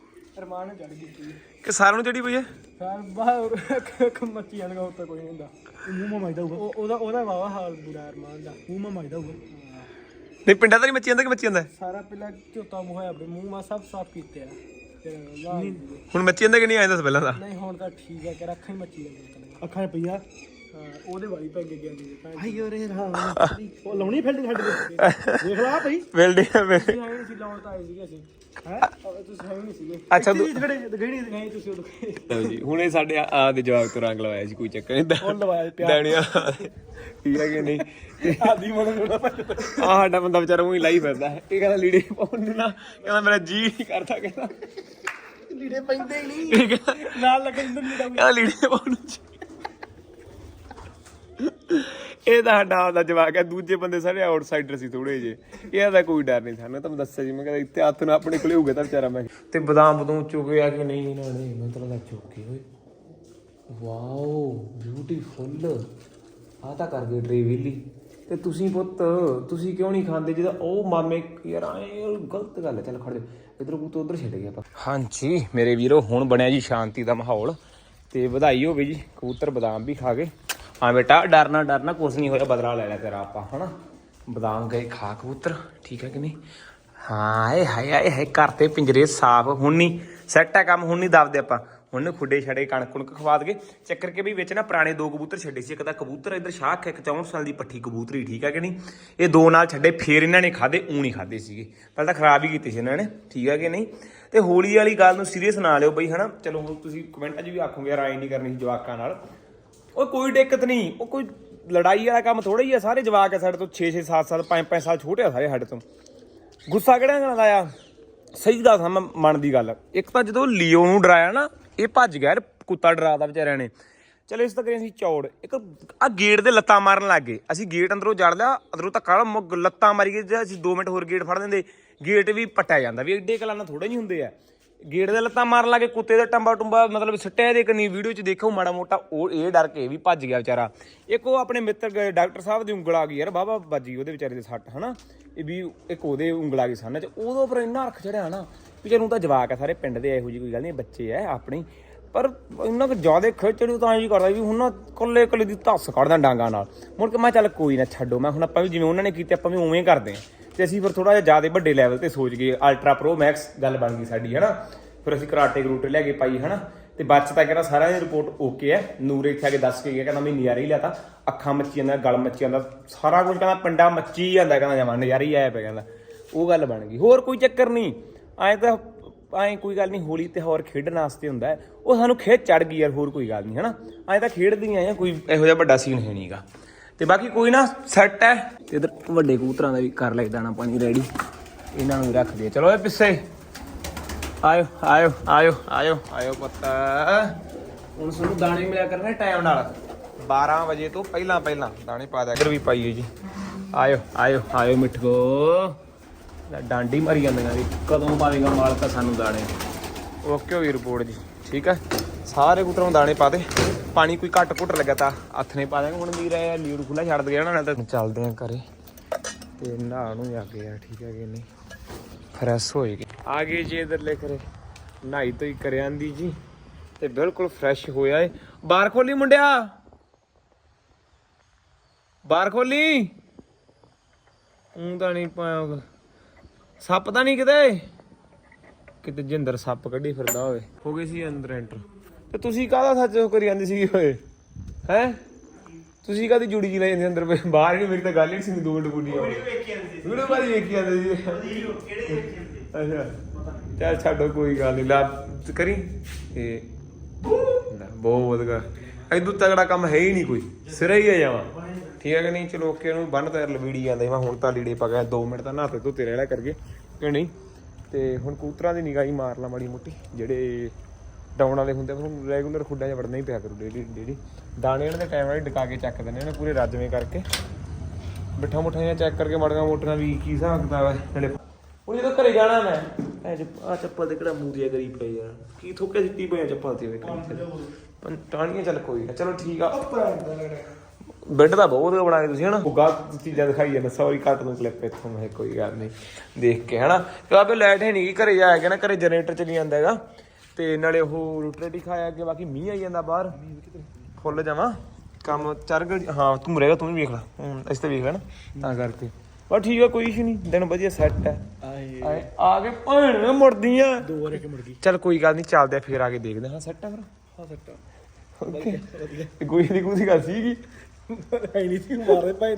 ਅਰਮਾਨ ਚੜ ਗਈ ਕਿ ਸਾਰਿਆਂ ਨੂੰ ਚੜੀ ਪਈ ਹੈ? ਫਿਰ ਬਾਹਰ ਮੱਚੀ ਜਾਣਗਾ ਉੱਤੇ ਕੋਈ ਨਹੀਂ ਹੁੰਦਾ। ਮੂੰਹ ਮਾ ਮਾਈਦਾ ਹੋਊਗਾ। ਉਹਦਾ ਉਹਦਾ ਵਾਵਾ ਹਾਲ ਬੁਰਾ ਅਰਮਾਨ ਦਾ। ਮੂੰਹ ਮਾ ਮਾਈਦਾ ਹੋਊਗਾ। ਨਹੀਂ ਪਿੰਡਾਂ ਦਾ ਨਹੀਂ ਮੱਚੀ ਜਾਂਦਾ ਕਿ ਮੱਚੀ ਜਾਂਦਾ ਸਾਰਾ ਪਹਿਲਾਂ ਝੋਤਾ ਮੂੰਹ ਆਪਣੇ ਮੂੰਹ ਮਾ ਸਭ ਸਾਫ਼ ਕੀਤੇ ਆ। ਫਿਰ ਲਾ ਹੁਣ ਮੱਚੀ ਜਾਂਦਾ ਕਿ ਨਹੀਂ ਆਇਂਦਾ ਪਹਿਲਾਂ ਦਾ? ਨਹੀਂ ਹੁਣ ਤਾਂ ਠੀਕ ਹੈ ਕਿ ਅੱਖਾਂ ਹੀ ਮੱਚੀ ਜਾਂਦੀਆਂ ਅੱਖਾਂ 'ਚ ਪਈਆ। ਹਾਂ ਉਹਦੇ ਵਾਲੀ ਪੈ ਗਈ ਗਿਆ ਜੀ ਆਈਓ ਰੇ ਰਾਮ ਉਹ ਲਾਉਣੀ ਫਿਲਡਿੰਗ ਸਾਡੇ ਤੇ ਦੇਖ ਲਾ ਭਈ। ਬਿਲਡਿੰਗ ਆਏ ਸੀ ਲਾਉਣ ਤਾਂ ਆਏ ਸੀਗੇ ਅਸੀਂ। ਅੱਛਾ ਤੂੰ ਨਹੀਂ ਤੁਸੀਂ ਉਹ ਲਓ ਜੀ ਹੁਣੇ ਸਾਡੇ ਆ ਦੇ ਜਵਾਬ ਤੋਂ ਰੰਗ ਲਵਾਇਆ ਸੀ ਕੋਈ ਚੱਕਰ ਨਹੀਂ। ਉਹ ਲਵਾਇਆ ਪਿਆ ਦਾਣੀਆਂ ਠੀਕ ਹੈ ਕਿ ਨਹੀਂ? ਆਦੀ ਮਨ ਨੂੰ ਨਾ ਆ ਸਾਡਾ ਬੰਦਾ ਵਿਚਾਰਾ ਉਹੀ ਲਾਈ ਫਿਰਦਾ ਹੈ। ਇਹ ਕਹਿੰਦਾ ਲੀੜੇ ਪਾਉਣ ਨੂੰ ਨਾ ਕਹਿੰਦਾ ਮੇਰਾ ਜੀ ਨਹੀਂ ਕਰਦਾ ਕਹਿੰਦਾ। ਲੀੜੇ ਪੈਂਦੇ ਹੀ ਨਹੀਂ। ਇਹ ਕਹਿੰਦਾ ਨਾਲ ਲੱਗੇ ਇੰਦਰ ਲੀੜਾ ਕਹਿੰਦਾ ਲੀੜੇ ਪਾਉਣ ਨੂੰ ਜੀ। ਇਹ ਤਾਂ ਸਾਡਾ ਆਪਦਾ ਜਵਾਕ ਹੈ ਦੂਜੇ ਬੰਦੇ ਸਾਰੇ ਆਊਟਸਾਈਡਰ ਸੀ ਥੋੜੇ ਜੇ ਇਹਦਾ ਕੋਈ ਡਰ ਨਹੀਂ ਸਾਨੂੰ ਤੁਹਾਨੂੰ ਦੱਸਿਆ ਜੀ ਮੈਂ ਕਹਿੰਦਾ ਇੱਥੇ ਹੱਥ ਨੂੰ ਆਪਣੇ ਕੋਲੇ ਹੋਊਗਾ ਤਾਂ ਵਿਚਾਰਾ ਮੈਂ ਤੇ ਬਦਾਮ ਬਦੂਮ ਚੁੱਕਿਆ ਕਿ ਨਹੀਂ ਇਹਨਾਂ ਨੇ ਮੈਨੂੰ ਤਾਂ ਲੱਗਾ ਚੁੱਕੇ ਹੋਏ। ਵਾਓ ਬਿਊਟੀਫੁੱਲ ਆ ਤਾਂ ਕਰ ਗਏ ਡਰੇਵਿਲੀ ਤੇ ਤੁਸੀਂ ਪੁੱਤ ਤੁਸੀਂ ਕਿਉਂ ਨਹੀਂ ਖਾਂਦੇ ਜਿਹਦਾ ਉਹ ਮਾਮੇ ਯਾਰ ਆਏ ਗਲਤ ਗੱਲ ਹੈ ਚੱਲ ਖੜ ਜਾ। ਇਧਰ ਕੋ ਉਧਰ ਛੱਡ ਗਿਆ ਆਪਾਂ। ਹਾਂਜੀ ਮੇਰੇ ਵੀਰੋ ਹੁਣ ਬਣਿਆ ਜੀ ਸ਼ਾਂਤੀ ਦਾ ਮਾਹੌਲ। ਤੇ ਵਧਾਈ ਹੋਵੇ ਜੀ ਕਬੂਤਰ ਬਦਾਮ ਵੀ ਖਾ ਗਏ। ਹਾਂ ਬੇਟਾ, ਡਰਨਾ ਡਰਨਾ ਕੁਛ ਨਹੀਂ ਹੋਇਆ ਬਦਲਾ ਲੈ ਲਿਆ ਤੇਰਾ ਆਪਾਂ, ਹਨਾ? ਬਦਾਮ ਗਏ ਖਾ ਕਬੂਤਰ, ਠੀਕ ਹੈ ਕਿ ਨਹੀਂ? ਹਾਏ ਹਾਏ ਹਾਏ ਹਾਏ, ਘਰ ਤੇ ਪਿੰਜਰੇ ਸਾਫ਼, ਹੁਣ ਨਹੀਂ ਸੈੱਟ ਹੈ ਕੰਮ, ਹੁਣ ਨਹੀਂ ਦਬਦੇ ਆਪਾਂ। ਹੁਣ ਖੁੱਡੇ ਛੜੇ, ਕਣਕ ਕੁਣਕ ਖਵਾ ਦਗੇ ਚੱਕਰ ਕੇ ਵੀ ਵਿੱਚ ਨਾ ਪੁਰਾਣੇ ਦੋ ਕਬੂਤਰ ਛੱਡੇ ਸੀ, ਇੱਕ ਤਾਂ ਕਬੂਤਰ, ਇਧਰ ਸ਼ਾਖ ਇੱਕ 64 ਸਾਲ ਦੀ ਪੱਠੀ ਕਬੂਤਰੀ, ਠੀਕ ਹੈ ਕਿ ਨਹੀਂ? ਇਹ ਦੋ ਨਾਲ ਛੱਡੇ, ਫੇਰ ਇਹਨਾਂ ਨੇ ਖਾਦੇ ਊ ਨਹੀਂ ਖਾਦੇ ਸੀਗੇ। ਪਹਿਲਾਂ ਤਾਂ ਖਰਾਬ ਹੀ ਕੀਤੇ ਸੀ ਇਹਨਾਂ ਨੇ, ਠੀਕ ਹੈ ਕਿ ਨਹੀਂ? ਤੇ ਹੋਲੀ ਵਾਲੀ ਗੱਲ ਨੂੰ ਸੀਰੀਅਸ ਨਾ ਲਿਓ ਬਈ, ਹਨਾ? ਚਲੋ ਹੁਣ ਤੁਸੀਂ ਕਮੈਂਟਾਂ 'ਚ ਵੀ ਆਖੋਗੇ ਰਾਏ ਨਹੀਂ ਕਰਨੀ ਜਵਾਕਾਂ ਨਾਲ। ਉਹ ਕੋਈ ਦਿੱਕਤ ਨਹੀਂ, ਉਹ ਕੋਈ ਲੜਾਈ ਵਾਲਾ ਕੰਮ ਥੋੜਾ ਹੀ ਆ, ਸਾਰੇ ਜਵਾਕ ਆ ਸਾਡੇ ਤੋਂ 6 6 7 ਸਾਲ 5 5 ਸਾਲ ਛੋਟੇ ਆ ਸਾਰੇ ਸਾਡੇ ਤੋਂ। ਗੁੱਸਾ ਕਿਹੜਾ ਨਾਲ ਆਇਆ ਸਹੀ ਦੱਸਾਂ ਮੈਂ ਦੀ ਗੱਲ ਇੱਕ ਤਾਂ ਜਦੋਂ ਲੀਓ ਨੂੰ ਡਰਾਇਆ ਨਾ, ਇਹ ਭੱਜ ਗਿਆ ਯਾਰ ਕੁੱਤਾ ਡਰਾਦਾ ਵਿਚਾਰਿਆਂ ਨੇ। ਚਲੋ ਇਸ ਤਾਂ ਅਸੀਂ ਚੌੜ, ਇੱਕ ਆ ਗੇਟ ਦੇ ਲੱਤਾਂ ਮਾਰਨ ਲੱਗ ਗਏ। ਅਸੀਂ ਗੇਟ ਅੰਦਰੋਂ ਜੜ ਲਿਆ, ਅੰਦਰੋਂ ਧੱਕਾ ਮੁੱਗ, ਲੱਤਾਂ ਮਾਰੀ ਗਏ ਜੇ ਅਸੀਂ 2 ਮਿੰਟ ਹੋਰ ਗੇਟ ਫੜ ਦਿੰਦੇ, ਗੇਟ ਵੀ ਪਟਿਆ ਜਾਂਦਾ, ਵੀ ਏਡੇ ਕਲਾਨਾ ਥੋੜੇ ਨਹੀਂ ਹੁੰਦੇ ਆ। ਗੇਟ ਦੇ ਲੱਤਾਂ ਮਾਰਨ ਲੱਗੇ, ਕੁੱਤੇ ਦਾ ਟੰਬਾ ਟੁੰਬਾ, ਮਤਲਬ ਸੱਟਿਆ ਦੇ ਕਨੀ ਵੀਡੀਓ 'ਚ ਦੇਖੋ ਮਾੜਾ ਮੋਟਾ, ਉਹ ਇਹ ਡਰ ਕੇ ਵੀ ਭੱਜ ਗਿਆ ਵਿਚਾਰਾ। ਇੱਕ ਉਹ ਆਪਣੇ ਮਿੱਤਰ ਗਏ, ਡਾਕਟਰ ਸਾਹਿਬ ਦੀ ਉਂਗਲ ਆ ਗਈ ਯਾਰ ਬਾਬਾ ਵੱਜੀ ਉਹਦੇ ਵਿਚਾਰੇ ਦੇ ਸੱਟ, ਹਨਾ? ਇਹ ਵੀ ਇੱਕ ਉਹਦੇ ਉਂਗਲ ਆ ਗਈ ਸੰਨ 'ਚ ਉਦੋਂ ਪਰ ਇੰਨਾ ਰੱਖ ਚੜਿਆ ਨਾ ਵੀ ਚਲੋ ਤਾਂ ਜਵਾਕ ਆ ਸਾਰੇ, ਪਿੰਡ ਦੇ ਇਹੋ ਜਿਹੀ ਕੋਈ ਗੱਲ ਨਹੀਂ, ਬੱਚੇ ਆ, ਆਪਣੀ। ਪਰ ਇੰਨਾ ਕੁ ਜ਼ਿਆਦਾ ਖਿੱਚੜੂ ਤਾਂ ਐਂ ਕਰਦਾ ਵੀ ਹੁਣ ਨਾ ਕੱਲੇ ਕੱਲੇ ਦੀ ਧੱਸ ਕੱਢਦਾ ਡਾਂਗਾ ਨਾਲ। ਮੁੜ ਕੇ ਮੈਂ ਚੱਲ ਕੋਈ ਨਾ ਛੱਡੋ, ਮੈਂ ਹੁਣ ਆਪਾਂ ਵੀ ਜਿਵੇਂ ਉਹਨਾਂ ਨੇ ਕੀਤੇ, ਆਪਾਂ ਵੀ ਉਵੇਂ ਕਰਦੇ ਹਾਂ। ਤੇ ਅਸੀਂ ਫਿਰ ਥੋੜਾ ਜਿਹਾ ਜ਼ਿਆਦਾ ਵੱਡੇ ਲੈਵਲ ਤੇ ਸੋਚ ਗਏ ਅਲਟਰਾ ਪ੍ਰੋ ਮੈਕਸ ਗੱਲ ਬਣ ਗਈ ਸਾਡੀ, ਹਨਾ? ਫਿਰ ਅਸੀਂ ਕਰਾਟੇ ਗਰੂਟੇ ਲੈ ਕੇ ਪਾਈ, ਹਨਾ? ਤੇ ਬੱਚ ਤਾਂ ਕਹਿੰਦਾ ਸਾਰਿਆਂ ਦੀ ਰਿਪੋਰਟ ਓਕੇ ਹੈ। ਨੂਰ ਇੱਥੇ ਆ ਕੇ ਦੱਸ ਕੇ ਗਿਆ, ਕਹਿੰਦਾ ਮੈਂ ਨਜ਼ਾਰਾ ਹੀ ਲਿਆਤਾ ਅੱਖਾਂ ਮੱਚੀ ਜਾਂਦਾ ਗਲ ਮੱਚੀ ਜਾਂਦਾ ਸਾਰਾ ਕੁਝ ਕਹਿੰਦਾ ਪਿੰਡਾ ਮੱਚੀ ਜਾਂਦਾ, ਕਹਿੰਦਾ ਜਮਾ ਨਜ਼ਾਰਾ ਹੀ ਆਇਆ ਪਿਆ, ਕਹਿੰਦਾ। ਉਹ ਗੱਲ ਬਣ ਗਈ। ਹੋਰ ਕੋਈ ਚੱਕਰ ਨਹੀਂ। ਐਂ ਤਾਂ, ਐਂ ਕੋਈ ਗੱਲ ਨਹੀਂ, ਹੋਲੀ ਤਿਉਹਾਰ ਖੇਡਣ ਵਾਸਤੇ ਹੁੰਦਾ ਉਹ ਸਾਨੂੰ ਖੇਡ ਚੜ ਗਈ ਯਾਰ, ਹੋਰ ਕੋਈ ਗੱਲ ਨਹੀਂ, ਹਨਾ? ਐਂ ਤਾਂ ਖੇਡਦੀਆਂ ਆ ਕੋਈ ਇਹੋ ਜਿਹਾ ਵੱਡਾ ਸੀਨ ਹੈ ਨਹੀਂਗਾ ਤੇ ਬਾਕੀ ਕੋਈ ਨਾ ਸੈੱਟ ਹੈ। ਤੇ ਇਧਰ ਵੱਡੇ ਕਬੂਤਰਾਂ ਦਾ ਵੀ ਕਰ ਲੈ ਦਾਣਾ ਪਾਣੀ ਰੈਡੀ ਇਹਨਾਂ ਨੂੰ ਵੀ ਰੱਖ ਦਈਏ। ਚਲੋ ਇਹ ਪਿੱਛੇ। ਆਇਓ ਆਇਓ ਆਇਓ ਆਇਓ ਆਇਓ ਪੁੱਤ। ਹੁਣ ਸਾਨੂੰ ਦਾਣੇ ਮਿਲਿਆ ਕਰਨੇ ਟਾਈਮ ਨਾਲ। 12 ਵਜੇ ਤੋਂ ਪਹਿਲਾਂ ਪਹਿਲਾਂ ਦਾਣੇ ਪਾ ਦਿਆ ਕਰ ਵੀ ਪਾਈਏ ਜੀ। ਆਇਓ ਆਇਓ ਆਇਓ ਮਿੱਠੋ। ਲੈ ਡਾਂਡੀ ਮਰੀ ਜਾਂਦੇ ਵੀ ਕਦੋਂ ਪਾਵੇਗਾ ਮਾਲਕਾ ਸਾਨੂੰ ਦਾਣੇ। ਓਕੇ ਹੋਈ ਰਿਪੋਰਟ ਜੀ। ਠੀਕ ਹੈ? ਸਾਰੇ ਕੂਟਰਾਂ ਨੂੰ ਦਾਣੇ ਪਾ ਦੇ। ਪਾਣੀ ਕੋਈ ਘੱਟ ਘੁੱਟ ਲੱਗਾ ਤਾਂ ਹੱਥ ਨੇ ਪਾ ਦਾਂਗੇ ਹੁਣ ਵੀਰ ਆਇਆ ਲੀਡ ਖੁੱਲਾ ਛੱਡ ਦੇ ਨਾ ਤਾਂ ਚੱਲਦੇ ਆਂ ਘਰੇ। ਤੇ ਨਹਾ ਨੂੰ ਆ ਗਏ ਆ, ਠੀਕ ਹੈ ਕਿ ਨਹੀਂ? ਫਰੈਸ਼ ਹੋਏਗੀ ਆ ਗਏ ਜੀ ਇਧਰ ਲੈ ਨਹਾਈ ਤੋਂ ਹੀ ਕਰੇ ਜੀ। ਤੇ ਬਿਲਕੁਲ ਫਰੈਸ਼ ਹੋਇਆ ਏ। ਬਾਹਰ ਖੋਲੀ ਮੁੰਡਿਆ। ਬਾਹਰ ਖੋਲੀ। ਉਹ ਤਾਂ ਨਹੀਂ ਪਾਇਆ ਸੱਪ ਤਾਂ ਨਹੀਂ ਕਿਤੇ। ਕਿਤੇ ਜਿੰਦਰ ਸੱਪ ਕੱਢੀ ਫਿਰਦਾ ਹੋਵੇ। ਹੋ ਗਏ ਸੀ ਅੰਦਰ ਐਂਟਰ ਤੇ ਤੁਸੀਂ ਕਾਹਦਾ ਸੱਚ ਉਹ ਕਰੀ ਜਾਂਦੀ ਸੀ ਹੋਏ ਹੈ? ਤੁਸੀਂ ਕਾਹਦੀ ਜੁੜੀ ਜੀ ਲੈ ਜਾਂਦੇ ਅੰਦਰ? ਬਾਹਰ ਨਹੀਂ ਮੇਰੀ ਤਾਂ ਗੱਲ ਹੀ ਨਹੀਂ ਸੀ ਦੋ ਮਿੰਟ ਬੁੱਢੀ ਆ ਵੀਡੀਓ ਬਾਰੀ ਵੇਖੀ ਜਾਂਦੇ ਸੀ। ਅੱਛਾ। ਚੱਲ ਛੱਡੋ ਕੋਈ ਗੱਲ ਨਹੀਂ ਲਾ ਕਰੀ। ਇਹ। ਬਹੁਤ ਵਧੀਆ ਐਦੂ ਤਗੜਾ ਕੰਮ ਹੈ ਹੀ ਨਹੀਂ ਕੋਈ। ਸਿਰਾ ਹੀ ਆ ਜਾਵਾ। ਠੀਕ ਹੈ ਕਿ ਨਹੀਂ? ਚਲੋ ਓਕੇ ਉਹਨੂੰ ਬੰਨ ਤਾਂ ਲਵੀੜੀ ਜਾਂਦਾ ਸੀ, ਮੈਂ ਹੁਣ ਤਾਂ ਲੀੜੇ ਪਾ ਗਿਆ 2 ਮਿੰਟ ਤਾਂ ਨਹਾਤੇ ਧੋਤੇ ਰਹਿਣਾ ਕਰਕੇ। ਕਿ ਨਹੀਂ? ਤੇ ਹੁਣ ਕੂਤਰਾਂ ਦੀ ਨਿਗਾਹ ਮਾਰ ਲਾ ਮਾੜੀ ਮੋਟੀ ਜਿਹੜੇ ਡਾਉਣ ਵਾਲੇ ਹੁੰਦੇ ਉਹਨੂੰ ਰੈਗੂਲਰ ਖੁੱਡਾਂ 'ਚ ਵੜਨਾ ਹੀ ਪਿਆ ਕਰੂ ਡੇਲੀ ਡੇਲੀ ਦਾਣੇ ਇਹਨਾਂ ਦੇ ਟਾਈਮ ਵਾਲੇ ਡਕਾ ਕੇ ਚੱਕ ਦਿੰਦੇ ਨੇ ਪੂਰੇ ਰਾਜਵੇਂ ਕਰਕੇ। ਮਿੱਠਾ ਮੁੱਠਾ ਜਿਹਾ ਚੈੱਕ ਕਰਕੇ ਮੜਗਾ ਮੋਟਰਾਂ ਵੀ ਕੀ ਹਿਸਾਬ ਕਿਤਾਬ ਹੈ ਨਾਲੇ ਉਹ ਜਦੋਂ ਘਰੇ ਜਾਣਾ ਮੈਂ, ਐ ਆ ਚੱਪਲ ਤੇ ਕਿਹੜਾ ਮੂਰੀਆ ਕਰੀ ਪਈ ਯਾਰ ਕੀ ਥੋਕੇ ਸਿੱਟੀ ਪਈ ਆ ਚੱਪਲ ਤੇ ਵੇਖ ਟਾਣੀਆਂ ਚੱਲ ਕੋਈ ਨਾ, ਚਲੋ ਠੀਕ ਆ। ਬੈੱਡ ਤਾਂ ਬਹੁਤ ਬਣਾਏ ਤੁਸੀਂ ਹਨਾ। ਬੁੱਗਾ ਚੀਜ਼ਾਂ ਦਿਖਾਈ ਜਾਂਦਾ ਸੌਰੀ ਕੱਟ ਨੂੰ ਕਲਿੱਪ ਇੱਥੋਂ ਮੈਂ ਕਿਹਾ ਕੋਈ ਗੱਲ ਨਹੀਂ। ਦੇਖ ਕੇ ਹਨਾ। ਤੇ ਲਾਈਟ ਹੈ ਨਹੀਂ ਘਰੇ ਜਾਇਆ ਗਿਆ ਨਾ, ਘਰੇ ਜਨਰੇਟਰ ਚੱਲੀ ਜਾਂਦਾ ਹੈਗਾ। ਤੇ ਨਾਲੇ ਉਹ ਰੋਟੀ ਰੋਟੀ ਖਾਇਆ ਅੱਗੇ ਬਾਕੀ ਮੀਂਹ ਆਈ ਜਾਂਦਾ ਬਾਹਰ। ਫੁੱਲ ਜਾਵਾਂ ਕੰਮ ਚਰ ਗੜ ਹਾਂ ਤੂੰ ਰਹੇਗਾ ਤੂੰ ਵੀ ਵੇਖ ਲੈ। ਹੁਣ ਇਸ ਤੇ ਵੇਖ ਲੈ ਨਾ ਤਾਂ ਕਰਕੇ। ਬਸ ਠੀਕ ਆ ਕੋਈ ਇਸ਼ੂ ਨਹੀਂ। ਦਿਨ ਵਧੀਆ ਸੈੱਟ ਹੈ। ਆਏ। ਆ ਕੇ ਭੈਣ ਮੁੜਦੀਆਂ। ਦੋ ਵਾਰ ਇੱਕ ਮੁੜ ਗਈ ਚੱਲ ਕੋਈ ਗੱਲ ਨਹੀਂ ਚੱਲਦੇ ਆ ਫੇਰ ਆ ਕੇ ਦੇਖਦੇ ਹਾਂ। ਸੈੱਟ ਆ ਫਿਰ। ਹਾਂ ਸੱਟਾ ਓਕੇ। ਤੇ ਕੋਈ ਨਹੀਂ ਕੋਈ ਗੱਲ ਸੀਗੀ ਹੈ। ਨਹੀਂ ਸੀ ਮਾਰੇ ਭਾਈ।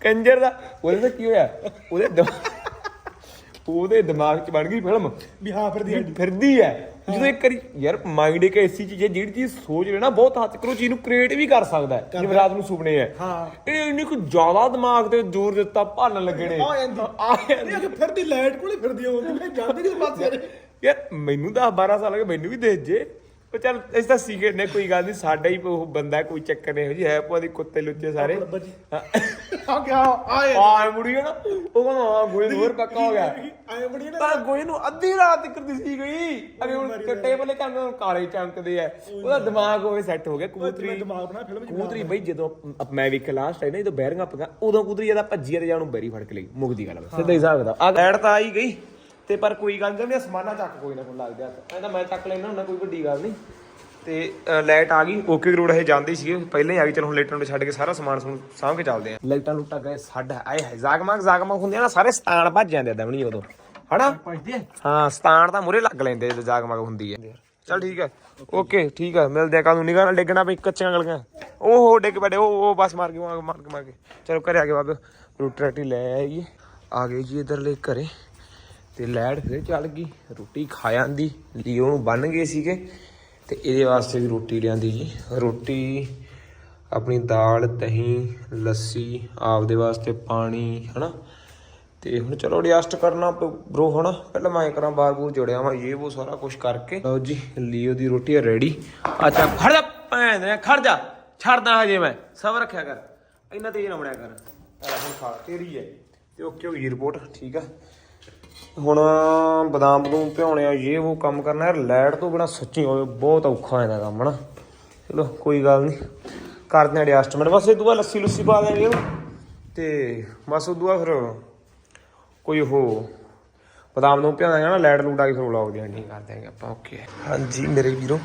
ਕੰਜਰ ਦਾ। ਉਹਦੇ ਤਾਂ ਕੀ ਹੋਇਆ? ਉਹਦੇ ਉਹਦੇ ਦਿਮਾਗ 'ਚ ਬਣ ਗਈ ਫਿਲਮ। ਵੀ ਹਾਂ ਫਿਰ ਦੀ ਫਿਰਦੀ ਹੈ। ਜਦੋਂ ਇੱਕ ਵਾਰੀ ਯਾਰ ਮਾਈਂਡ ਇੱਕ ਐਸੀ ਚੀਜ਼ ਹੈ ਜਿਹੜੀ ਚੀਜ਼ ਸੋਚ ਲੈਣਾ ਬਹੁਤ ਹੱਦ ਕਰੋ ਚੀਜ਼ ਨੂੰ ਕ੍ਰੀਏਟ ਵੀ ਕਰ ਸਕਦਾ ਹੈ ਜਿਵੇਂ ਰਾਤ ਨੂੰ ਸੁਪਨੇ ਹੈ। ਹਾਂ। ਇਹ ਇੰਨੀ ਕੁ ਜ਼ਿਆਦਾ ਦਿਮਾਗ ਤੇ ਜ਼ੋਰ ਦਿੱਤਾ ਭਾਲਣ ਲੱਗੇ ਨੇ। ਆ ਜਾਂਦੀ। ਆ ਜਾਂਦੀ। ਇਹ ਕਿ ਫਿਰ ਦੀ ਲਾਈਟ ਕੋਲੇ ਫਿਰਦੀ ਆਉਂਦੀ ਮੈਂ ਜਾਂਦੀ ਨਹੀਂ ਪਾਸੇ ਯਾਰ ਮੈਨੂੰ ਤਾਂ 12 ਸਾਲ ਹੋ ਗਏ ਮੈਨੂੰ ਵੀ ਦੇਖ ਜੇ। ਉਹ ਚੱਲ ਇਸ ਤਾਂ ਸੀਗੇ ਨੇ ਕੋਈ ਗੱਲ ਨਹੀਂ ਸਾਡਾ ਹੀ ਉਹ ਬੰਦਾ ਕੋਈ ਚੱਕਰ ਨਹੀਂ ਹੋ ਜੀ ਹੈ ਪਾ ਦੀ ਕੁੱਤੇ ਲੁੱਚੇ ਸਾਰੇ। ਹਾਂ। ਆ ਗਿਆ ਆਏ। ਆ ਮੁੜੀ ਨਾ ਉਹ ਕਹਿੰਦਾ ਹਾਂ ਗੋਏ ਨੂੰ ਹੋਰ ਪੱਕਾ ਹੋ ਗਿਆ। ਆਏ ਬੜੀ ਨਾ। ਤਾਂ ਗੋਏ ਨੂੰ ਅੱਧੀ ਰਾਤ ਤੱਕ ਦਿਸੀ ਗਈ। ਅਗੇ ਹੁਣ ਚਿੱਟੇ ਵਾਲੇ ਕੰਮ ਹੁਣ ਕਾਲੇ ਚਮਕਦੇ ਆ। ਉਹਦਾ ਦਿਮਾਗ ਹੋਵੇ ਸੈੱਟ ਹੋ ਗਿਆ ਕਬੂਤਰੀ ਦਿਮਾਗ ਬਣਾ ਫਿਲਮ ਕਬੂਤਰੀ ਬਈ ਜਦੋਂ ਅਪ- ਮੈਂ ਵੀ ਲਾਸਟ ਹੈ ਨਾ ਜਦੋਂ ਬੈਰਿੰਗਾਂ ਪਗਾ ਉਦੋਂ ਕਬੂਤਰੀ ਜਦਾ ਭੱਜੀ ਤੇ ਜਾਨੂੰ ਬੈਰੀ ਫੜ ਕੇ ਲਈ ਮੁਗਦੀ ਗੱਲ ਸਿੱਧਾ ਹੀ ਹਿਸਾਬ ਦਾ ਆ ਐਡ ਤਾਂ ਆਈ ਗਈ। ਤੇ ਪਰ ਕੋਈ ਗੱਲ ਨਹੀਂ ਸਮਾਨਾ ਚੱਕ ਕੋਈ ਨਾ ਕੋਈ ਲੱਗ ਜਾ ਐਂਦਾ ਮੈਂ ਚੱਕ ਲੈਣਾ ਹੁੰਦਾ ਕੋਈ ਵੱਡੀ ਗੱਲ ਨਹੀਂ। ਤੇ ਲਾਈਟ ਆ ਗਈ ਓਕੇ ਰੋਡ ਇਹ ਜਾਂਦੀ ਸੀ ਪਹਿਲਾਂ ਹੀ ਆ ਗਈ ਚਲ ਹੁਣ ਲਾਈਟਾਂ ਨੂੰ ਛੱਡ ਕੇ ਸਾਰਾ ਸਮਾਨ ਸਮੂਨ ਸਾਂਭ ਕੇ ਚੱਲਦੇ ਆ। ਲਾਈਟਾਂ ਲੁੱਟਾ ਗਏ ਸਾਡਾ ਆਏ ਹੈ ਜਾਗਮਗ ਜਾਗਮਗ ਹੁੰਦੇ ਨਾ ਸਾਰੇ ਸਤਾਨ ਭੱਜ ਜਾਂਦੇ ਆ ਦਮਣੀ ਉਦੋਂ। ਹਨਾ? ਭਜਦੇ ਹਾਂ ਸਤਾਨ ਤਾਂ ਮੂਰੇ ਲੱਗ ਲੈਂਦੇ ਜਦੋਂ ਜਾਗਮਗ ਹੁੰਦੀ ਹੈ ਚਲ ਠੀਕ ਹੈ ਓਕੇ ਠੀਕ ਹੈ ਮਿਲਦੇ ਆ ਕੱਲ ਨੂੰ ਨਿਗਾਹ ਨਾਲ ਡਿੱਗਣਾ ਪਈ ਕੱਚੀਆਂ ਗਲੀਆਂ। ਉਹ ਹੋ ਡਿੱਗ ਪੜੇ ਉਹ ਉਹ ਬਸ ਮਾਰ ਕੇ ਮਾਰ ਕੇ ਮਾਰ ਕੇ ਮਾਰ ਕੇ। ਚਲੋ ਘਰੇ ਆ ਕੇ ਬਾਬੇ ਰੋਟੀ ਰਾਟੀ ਲੈ ਆਈਏ। ਆ ਗਏ ਜੀ ਇਧਰਲੇ ਘਰੇ। ਤੇ ਲੈਟ ਫਿਰ ਚੱਲ ਗਈ, ਰੋਟੀ ਖਾ ਜਾਂਦੀ ਲੀਓ ਨੂੰ ਬੰਨ ਗਏ ਸੀਗੇ, ਤੇ ਇਹਦੇ ਵਾਸਤੇ ਵੀ ਰੋਟੀ ਲਿਆਂਦੀ ਜੀ। ਰੋਟੀ, ਆਪਣੀ ਦਾਲ, ਦਹੀਂ, ਲੱਸੀ, ਆਪਦੇ ਵਾਸਤੇ ਪਾਣੀ, ਹਨਾ? ਤੇ ਹੁਣ ਚਲੋ ਐਡਜਸਟ ਕਰਨਾ ਬ్రో ਹਣਾ ਪਹਿਲਾਂ ਮੈਂ ਕਰਾਂ ਬਾਰ ਬੂਰ ਜੋੜਿਆ ਵਾ ਇਹ ਉਹ ਸਾਰਾ ਕੁਝ ਕਰਕੇ। ਲਓ ਜੀ, ਲੀਓ ਦੀ ਰੋਟੀ ਰੈਡੀ ਅੱਛਾ ਖੜ ਜਾ ਭੈਣ ਦੇ, ਖੜ ਜਾ। ਛੱਡਦਾ ਹਜੇ ਮੈਂ, ਸਬਰ ਰੱਖਿਆ ਕਰ। ਇੰਨਾ ਤੇਜ਼ ਨਾ ਬਣਿਆ ਕਰ। ਐ ਹੁਣ ਖਾ, ਤੇਰੀ ਹੈ। ਤੇ ਓਕੇ ਹੋ ਗਈ ਰਿਪੋਰਟ ਠੀਕ ਆ। ਹੁਣ ਬਦਾਮ ਬਦੂਮ ਭਿਉਣੇ ਆ ਇਹ ਉਹ ਕੰਮ ਕਰਨਾ ਯਾਰ ਲਾਈਟ ਤੋਂ ਬਿਨਾ ਸੱਚੀ ਹੋਵੇ ਬਹੁਤ ਔਖਾ ਇਹਦਾ ਕੰਮ ਨਾ ਚਲੋ ਕੋਈ ਗੱਲ ਨਹੀਂ ਕਰਦੇ ਆ ਐਡਜਸਟਮੈਂਟ ਬਸ ਇਹ ਦੁਆ ਲੱਸੀ ਲੁੱਸੀ ਪਾ ਦੇਣਗੇ ਇਹਨੂੰ। ਤੇ ਬਸ ਉਹ ਦੁਆ ਫਿਰ ਕੋਈ ਉਹ ਬਦਾਮ ਨੂੰ ਭਿਆਉਂਦਾ ਨਾ ਲਾਈਟ ਲੂਟ ਆ ਕੇ ਫਿਰ ਵਲੌਗ ਦੀ ਐਂਡਿੰਗ ਕਰ ਦਿਆਂਗੇ ਆਪਾਂ ਓਕੇ ਹਾਂਜੀ ਮੇਰੇ ਵੀਰੋ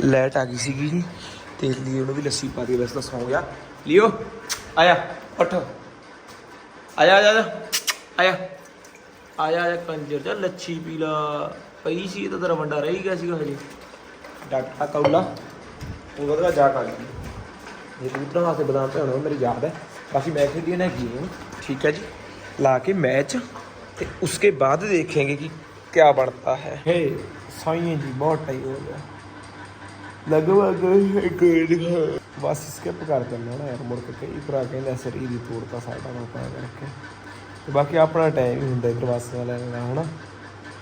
ਲਾਈਟ ਆ ਗਈ ਸੀਗੀ ਜੀ। ਤੇ ਲਿਓ ਨੂੰ ਵੀ ਲੱਸੀ ਪਾ ਦੀ ਬਸ ਤਾਂ ਸੌਂ ਗਿਆ। ਲਿਓ ਆਇਆ ਉੱਠ। ਆਇਆ ਆਇਆ। ਆਇਆ। ਆਇਆ ਆਇਆ ਕੰਜਰ ਜਾ ਲੱਛੀ ਪੀ ਪਈ ਸੀ ਤਾਂ ਤੇਰਾ ਵੰਡਾ ਰਹਿ ਹੀ ਗਿਆ ਸੀਗਾ ਹਜੇ। ਡਾਕਟਰ ਕੌਲਾ ਉਹ ਉਹਦਾ ਜਾ ਕਰ। ਇਹ ਦੂਤਰਾ ਵਾਸਤੇ ਬਦਾਮ ਪਿਆਉਣਾ ਮੇਰੀ ਯਾਦ ਹੈ। ਕਾਫੀ ਮੈਚ ਖੇਡੀ ਨਾ ਕੀ ਠੀਕ ਹੈ ਜੀ। ਲਾ ਕੇ ਮੈਚ ਤੇ ਉਸਕੇ ਬਾਅਦ ਦੇਖेंगे ਕਿ ਕੀ ਬਣਦਾ ਹੈ। ਹੇ ਸਾਈਂ ਜੀ ਬਹੁਤ ਟਾਈ ਹੋ ਗਿਆ। ਲਗਭਗ ਇੱਕ ਬਸ ਸਕਿਪ ਕਰ ਦਿੰਦਾ ਨਾ ਯਾਰ ਮੁੜ ਕੇ ਕਈ ਕਹਿੰਦਾ ਸਰੀਰ ਹੀ ਤੋੜਤਾ ਸਾਡਾ ਨਾ ਪਾ ਕਰਕੇ। ਤੇ ਬਾਕੀ ਆਪਣਾ ਟਾਈਮ ਹੀ ਹੁੰਦਾ ਵਾਲਿਆਂ ਦਾ ਹਨਾ?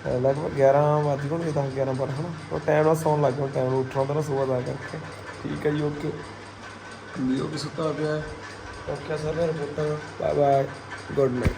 ਅਹ ਲਗਭਗ 11 ਵੱਜ ਗਏ 10 11 ਪਰ ਹਨਾ? ਉਹ ਟਾਈਮ ਨਾਲ ਸੌਣ ਲੱਗ ਗਿਆ ਟਾਈਮ ਨਾਲ ਉੱਠਣਾ ਤਾਂ ਨਾ ਸਵੇਰ ਦਾ ਕਰਕੇ। ਠੀਕ ਹੈ ਜੀ ਓਕੇ ਲੀਓ ਵੀ ਸੁੱਤਾ ਪਿਆ। ਓਕੇ ਸਰ ਰਿਪੋਰਟਾਂ ਬਾਏ ਬਾਏ ਗੁੱਡ ਨਾਈਟ